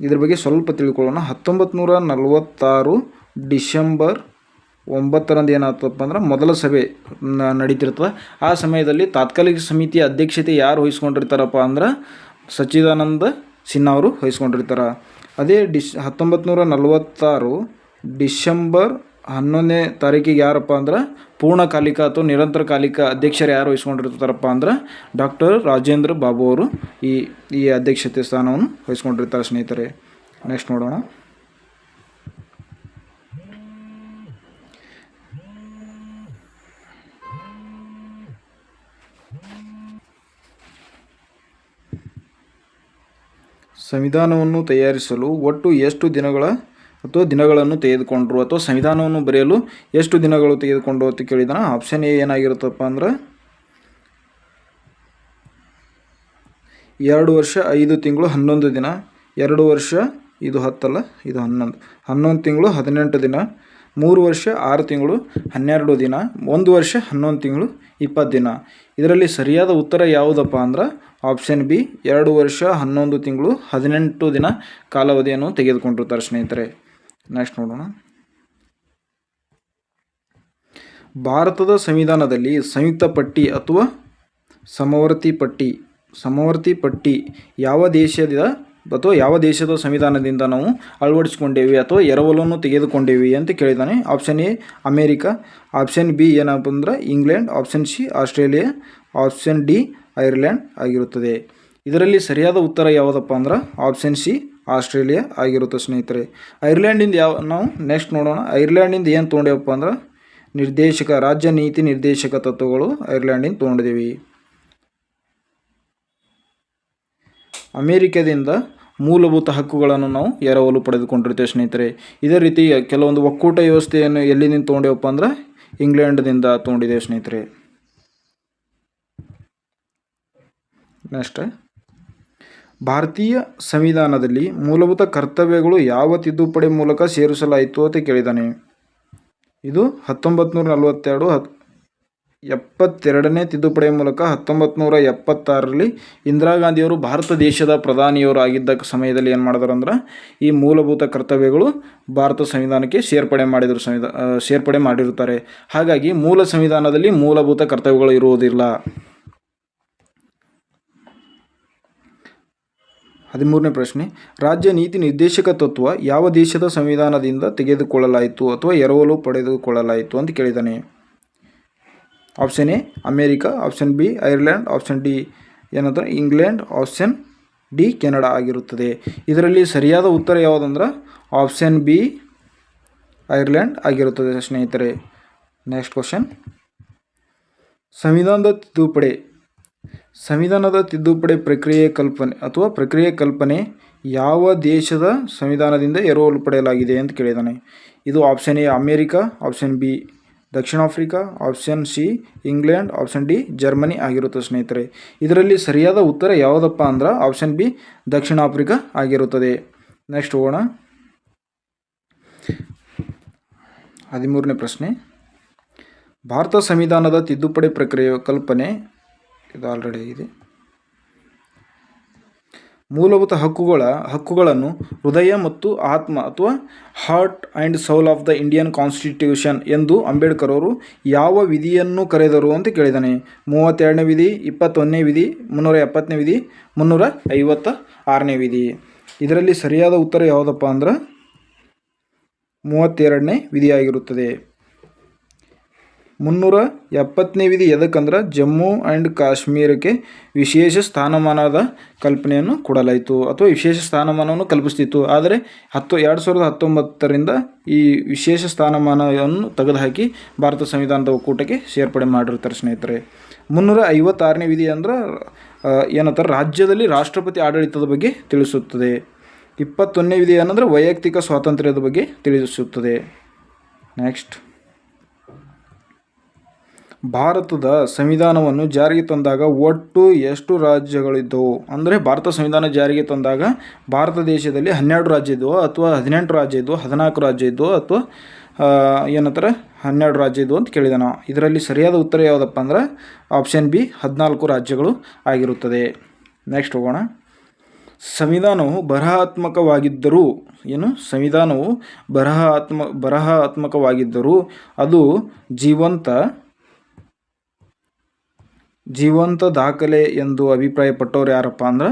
ಇದ್ರ ಬಗ್ಗೆ ಸ್ವಲ್ಪ ತಿಳ್ಕೊಳ್ಳೋಣ. ಹತ್ತೊಂಬತ್ತು ನೂರ ನಲವತ್ತಾರು ಡಿಸೆಂಬರ್ ಒಂಬತ್ತರಂದು ಏನಾಗ್ತದಪ್ಪ ಅಂದ್ರೆ ಮೊದಲ ಸಭೆ ನಡೀತಿರ್ತದೆ. ಆ ಸಮಯದಲ್ಲಿ ತಾತ್ಕಾಲಿಕ ಸಮಿತಿಯ ಅಧ್ಯಕ್ಷತೆ ಯಾರು ವಹಿಸ್ಕೊಂಡಿರ್ತಾರಪ್ಪ ಅಂದ್ರೆ ಸಚ್ಚಿದಾನಂದ ಸಿನ್ಹಾ ಅವರು ವಹಿಸ್ಕೊಂಡಿರ್ತಾರೆ. ಅದೇ ಡಿಸ್ ಹತ್ತೊಂಬತ್ತು ನೂರ ನಲವತ್ತಾರು ಡಿಸೆಂಬರ್ ಹನ್ನೊಂದನೇ ತಾರೀಕಿಗೆ ಯಾರಪ್ಪ ಅಂದ್ರೆ ಪೂರ್ಣಕಾಲಿಕ ಅಥವಾ ನಿರಂತರ ಕಾಲಿಕ ಅಧ್ಯಕ್ಷರು ಯಾರು ವಹಿಸ್ಕೊಂಡಿರ್ತಾರಪ್ಪ ಅಂದ್ರೆ ಡಾಕ್ಟರ್ ರಾಜೇಂದ್ರ ಬಾಬು ಅವರು ಈ ಈ ಅಧ್ಯಕ್ಷತೆ ಸ್ಥಾನವನ್ನು ವಹಿಸ್ಕೊಂಡಿರ್ತಾರೆ ಸ್ನೇಹಿತರೆ. ನೆಕ್ಸ್ಟ್ ನೋಡೋಣ. ಸಂವಿಧಾನವನ್ನು ತಯಾರಿಸಲು ಒಟ್ಟು ಎಷ್ಟು ದಿನಗಳ ಅಥವಾ ದಿನಗಳನ್ನು ತೆಗೆದುಕೊಂಡರು ಅಥವಾ ಸಂವಿಧಾನವನ್ನು ಬರೆಯಲು ಎಷ್ಟು ದಿನಗಳು ತೆಗೆದುಕೊಂಡು ಅಂತ ಕೇಳಿದಾನ ಆಪ್ಷನ್ ಎ ಏನಾಗಿರುತ್ತಪ್ಪ ಅಂದ್ರೆ ಎರಡು ವರ್ಷ ಐದು ತಿಂಗಳು ಹನ್ನೊಂದು ದಿನ, ಎರಡು ವರ್ಷ ಇದು ಹತ್ತಲ್ಲ, ಇದು ಹನ್ನೊಂದು. ಹನ್ನೊಂದು ತಿಂಗಳು ಹದಿನೆಂಟು ದಿನ, ಮೂರು ವರ್ಷ ಆರು ತಿಂಗಳು ಹನ್ನೆರಡು ದಿನ, ಒಂದು ವರ್ಷ ಹನ್ನೊಂದು ತಿಂಗಳು ಇಪ್ಪತ್ತು ದಿನ. ಇದರಲ್ಲಿ ಸರಿಯಾದ ಉತ್ತರ ಯಾವುದಪ್ಪ ಅಂದ್ರೆ ಆಪ್ಷನ್ ಬಿ ಎರಡು ವರ್ಷ ಹನ್ನೊಂದು ತಿಂಗಳು ಹದಿನೆಂಟು ದಿನ ಕಾಲಾವಧಿಯನ್ನು ತೆಗೆದುಕೊಂಡಿರ್ತಾರೆ ಸ್ನೇಹಿತರೆ. ನೆಕ್ಸ್ಟ್ ನೋಡೋಣ. ಭಾರತದ ಸಂವಿಧಾನದಲ್ಲಿ ಸಂಯುಕ್ತ ಪಟ್ಟಿ ಅಥವಾ ಸಮವರ್ತಿ ಪಟ್ಟಿ ಸಮವರ್ತಿ ಪಟ್ಟಿ ಯಾವ ದೇಶದ ಅಥವಾ ಯಾವ ದೇಶದ ಸಂವಿಧಾನದಿಂದ ನಾವು ಅಳವಡಿಸ್ಕೊಂಡೇವಿ ಅಥವಾ ಎರವಲನ್ನು ತೆಗೆದುಕೊಂಡೇವಿ ಅಂತ ಕೇಳಿದ್ದಾನೆ option A America option B ಏನಪ್ಪ ಅಂದ್ರೆ England option C Australia option D Ireland ಆಗಿರುತ್ತದೆ. ಇದರಲ್ಲಿ ಸರಿಯಾದ ಉತ್ತರ ಯಾವುದಪ್ಪ ಅಂದ್ರೆ ಆಪ್ಷನ್ ಸಿ ಆಸ್ಟ್ರೇಲಿಯಾ ಆಗಿರುತ್ತೆ ಸ್ನೇಹಿತರೆ. ಐರ್ಲೆಂಡಿಂದ ಯಾವ, ನಾವು ನೆಕ್ಸ್ಟ್ ನೋಡೋಣ. ಐರ್ಲೆಂಡಿಂದ ಏನು ತೊಗೊಂಡೇವಪ್ಪ ಅಂದ್ರೆ ನಿರ್ದೇಶಕ, ರಾಜ್ಯ ನೀತಿ ನಿರ್ದೇಶಕ ತತ್ವಗಳು ಐರ್ಲೆಂಡಿಂದ ತೊಗೊಂಡಿದ್ದೀವಿ. ಅಮೇರಿಕದಿಂದ ಮೂಲಭೂತ ಹಕ್ಕುಗಳನ್ನು ನಾವು ಎರವಲು ಪಡೆದುಕೊಂಡಿರ್ತೇವೆ ಸ್ನೇಹಿತರೆ. ಇದೇ ರೀತಿ ಕೆಲವೊಂದು ಒಕ್ಕೂಟ ವ್ಯವಸ್ಥೆಯನ್ನು ಎಲ್ಲಿಂದ ತೊಗೊಂಡೇವಪ್ಪ ಅಂದ್ರೆ ಇಂಗ್ಲೆಂಡ್ದಿಂದ ತೊಗೊಂಡಿದ್ದೇವೆ ಸ್ನೇಹಿತರೆ. ನೆಕ್ಸ್ಟ್ ಭಾರತೀಯ ಸಂವಿಧಾನದಲ್ಲಿ ಮೂಲಭೂತ ಕರ್ತವ್ಯಗಳು ಯಾವ ತಿದ್ದುಪಡಿ ಮೂಲಕ ಸೇರಿಸಲಾಯಿತು ಅಂತ ಕೇಳಿದ್ದಾನೆ ಇದು ಹತ್ತೊಂಬತ್ತು ನೂರ ನಲವತ್ತೆರಡು ಹತ್, ಎಪ್ಪತ್ತೆರಡನೇ ಮೂಲಕ ಹತ್ತೊಂಬತ್ತು ನೂರ ಎಪ್ಪತ್ತಾರರಲ್ಲಿ ಇಂದಿರಾ ಗಾಂಧಿಯವರು ಭಾರತ ದೇಶದ ಪ್ರಧಾನಿಯವರು ಆಗಿದ್ದ ಸಮಯದಲ್ಲಿ ಏನು ಮಾಡಿದ್ರು ಅಂದ್ರೆ ಈ ಮೂಲಭೂತ ಕರ್ತವ್ಯಗಳು ಭಾರತ ಸಂವಿಧಾನಕ್ಕೆ ಸೇರ್ಪಡೆ ಮಾಡಿದರು ಸಂವಿಧಾನ ಸೇರ್ಪಡೆ ಮಾಡಿರುತ್ತಾರೆ. ಹಾಗಾಗಿ ಮೂಲ ಸಂವಿಧಾನದಲ್ಲಿ ಮೂಲಭೂತ ಕರ್ತವ್ಯಗಳು ಇರುವುದಿಲ್ಲ. ಹದಿಮೂರನೇ ಪ್ರಶ್ನೆ, ರಾಜ್ಯ ನೀತಿ ನಿರ್ದೇಶಕ ತತ್ವ ಯಾವ ದೇಶದ ಸಂವಿಧಾನದಿಂದ ತೆಗೆದುಕೊಳ್ಳಲಾಯಿತು ಅಥವಾ ಎರವಲು ಪಡೆದುಕೊಳ್ಳಲಾಯಿತು ಅಂತ ಕೇಳಿದ್ದಾನೆ. Option A, America. Option B, Ireland. Option D, ಏನಂದ್ರೆ ಇಂಗ್ಲೆಂಡ್. ಆಪ್ಷನ್ ಡಿ, ಕೆನಡಾ ಆಗಿರುತ್ತದೆ. ಇದರಲ್ಲಿ ಸರಿಯಾದ ಉತ್ತರ ಯಾವುದಂದ್ರೆ ಆಪ್ಷನ್ ಬಿ, ಐರ್ಲೆಂಡ್ ಆಗಿರುತ್ತದೆ ಸ್ನೇಹಿತರೆ. Next question. ಸಂವಿಧಾನದ ತಿದ್ದುಪಡಿ ಸಂವಿಧಾನದ ತಿದ್ದುಪಡಿ ಪ್ರಕ್ರಿಯೆ ಕಲ್ಪನೆ ಅಥವಾ ಪ್ರಕ್ರಿಯೆ ಕಲ್ಪನೆ ಯಾವ ದೇಶದ ಸಂವಿಧಾನದಿಂದ ಎರವಲು ಪಡೆಯಲಾಗಿದೆ ಅಂತ ಕೇಳಿದ್ದಾನೆ ಇದು option A America option B Dakshina Africa option C England option D Germany ಆಗಿರುತ್ತೆ ಸ್ನೇಹಿತರೆ. ಇದರಲ್ಲಿ ಸರಿಯಾದ ಉತ್ತರ ಯಾವುದಪ್ಪ ಅಂದ್ರೆ ಆಪ್ಷನ್ ಬಿ ದಕ್ಷಿಣ ಆಫ್ರಿಕಾ ಆಗಿರುತ್ತದೆ. ನೆಕ್ಸ್ಟ್ ಹೋಗೋಣ ಹದಿಮೂರನೇ ಪ್ರಶ್ನೆ. ಭಾರತ ಸಂವಿಧಾನದ ತಿದ್ದುಪಡಿ ಪ್ರಕ್ರಿಯೆ ಕಲ್ಪನೆ ಇದು ಆಲ್ರೆಡಿ ಇದೆ. ಮೂಲಭೂತ ಹಕ್ಕುಗಳ, ಹಕ್ಕುಗಳನ್ನು ಹೃದಯ ಮತ್ತು ಆತ್ಮ ಅಥವಾ heart and soul of the Indian constitution ಎಂದು ಅಂಬೇಡ್ಕರ್ ಅವರು ಯಾವ ವಿಧಿಯನ್ನು ಕರೆದರು ಅಂತ ಕೇಳಿದ್ದಾನೆ ಮೂವತ್ತೆರಡನೇ ವಿಧಿ, ಇಪ್ಪತ್ತೊಂದನೇ ವಿಧಿ, ಮುನ್ನೂರ ಎಪ್ಪತ್ತನೇ ವಿಧಿ, ಮುನ್ನೂರ ಐವತ್ತ ಆರನೇ ವಿಧಿ. ಇದರಲ್ಲಿ ಸರಿಯಾದ ಉತ್ತರ ಯಾವುದಪ್ಪ ಅಂದ್ರೆ ಮೂವತ್ತೆರಡನೇ ವಿಧಿಯಾಗಿರುತ್ತದೆ. ಮುನ್ನೂರ ಎಪ್ಪತ್ತನೇ ವಿಧಿ ಎದಕ್ಕಂದ್ರೆ ಜಮ್ಮು ಆ್ಯಂಡ್ ಕಾಶ್ಮೀರಕ್ಕೆ ವಿಶೇಷ ಸ್ಥಾನಮಾನದ ಕಲ್ಪನೆಯನ್ನು ಕೊಡಲಾಯಿತು ಅಥವಾ ವಿಶೇಷ ಸ್ಥಾನಮಾನವನ್ನು ಕಲ್ಪಿಸ್ತಿತ್ತು. ಆದರೆ ಹತ್ತು, ಎರಡು ಸಾವಿರದ ಹತ್ತೊಂಬತ್ತರಿಂದ ಈ ವಿಶೇಷ ಸ್ಥಾನಮಾನವನ್ನು ತೆಗೆದುಹಾಕಿ ಭಾರತ ಸಂವಿಧಾನದ ಒಕ್ಕೂಟಕ್ಕೆ ಸೇರ್ಪಡೆ ಮಾಡಿರ್ತಾರೆ ಸ್ನೇಹಿತರೆ. ಮುನ್ನೂರ ಐವತ್ತಾರನೇ ವಿಧಿ ಅಂದ್ರೆ ಏನಂತಾರೆ, ರಾಜ್ಯದಲ್ಲಿ ರಾಷ್ಟ್ರಪತಿ ಆಡಳಿತದ ಬಗ್ಗೆ ತಿಳಿಸುತ್ತದೆ. ಇಪ್ಪತ್ತೊಂದನೇ ವಿಧಿ ಏನಂದರೆ, ವೈಯಕ್ತಿಕ ಸ್ವಾತಂತ್ರ್ಯದ ಬಗ್ಗೆ ತಿಳಿಸುತ್ತದೆ. ನೆಕ್ಸ್ಟ್ ಭಾರತದ ಸಂವಿಧಾನವನ್ನು ಜಾರಿಗೆ ತಂದಾಗ ಒಟ್ಟು ಎಷ್ಟು ರಾಜ್ಯಗಳಿದ್ದವು? ಅಂದರೆ ಭಾರತ ಸಂವಿಧಾನ ಜಾರಿಗೆ ತಂದಾಗ ಭಾರತ ದೇಶದಲ್ಲಿ ಹನ್ನೆರಡು ರಾಜ್ಯ ಇದ್ದವು, ಅಥವಾ ಹದಿನೆಂಟು ರಾಜ್ಯ ಇದ್ದವು, ಹದಿನಾಲ್ಕು ರಾಜ್ಯ ಇದ್ದವು, ಅಥವಾ ಏನಂತಾರೆ, ಹನ್ನೆರಡು ರಾಜ್ಯ ಇದ್ದವು ಅಂತ ಕೇಳಿದೆ ನಾವು. ಇದರಲ್ಲಿ ಸರಿಯಾದ ಉತ್ತರ ಯಾವುದಪ್ಪ ಅಂದ್ರೆ ಆಪ್ಷನ್ ಬಿ ಹದಿನಾಲ್ಕು ರಾಜ್ಯಗಳು ಆಗಿರುತ್ತದೆ. ನೆಕ್ಸ್ಟ್ ಹೋಗೋಣ. ಸಂವಿಧಾನವು ಬರಹಾತ್ಮಕವಾಗಿದ್ದರೂ, ಏನು? ಸಂವಿಧಾನವು ಬರಹಾತ್ಮ, ಬರಹಾತ್ಮಕವಾಗಿದ್ದರೂ ಅದು ಜೀವಂತ ಜೀವಂತ ದಾಖಲೆ ಎಂದು ಅಭಿಪ್ರಾಯಪಟ್ಟವ್ರು ಯಾರಪ್ಪ ಅಂದ್ರೆ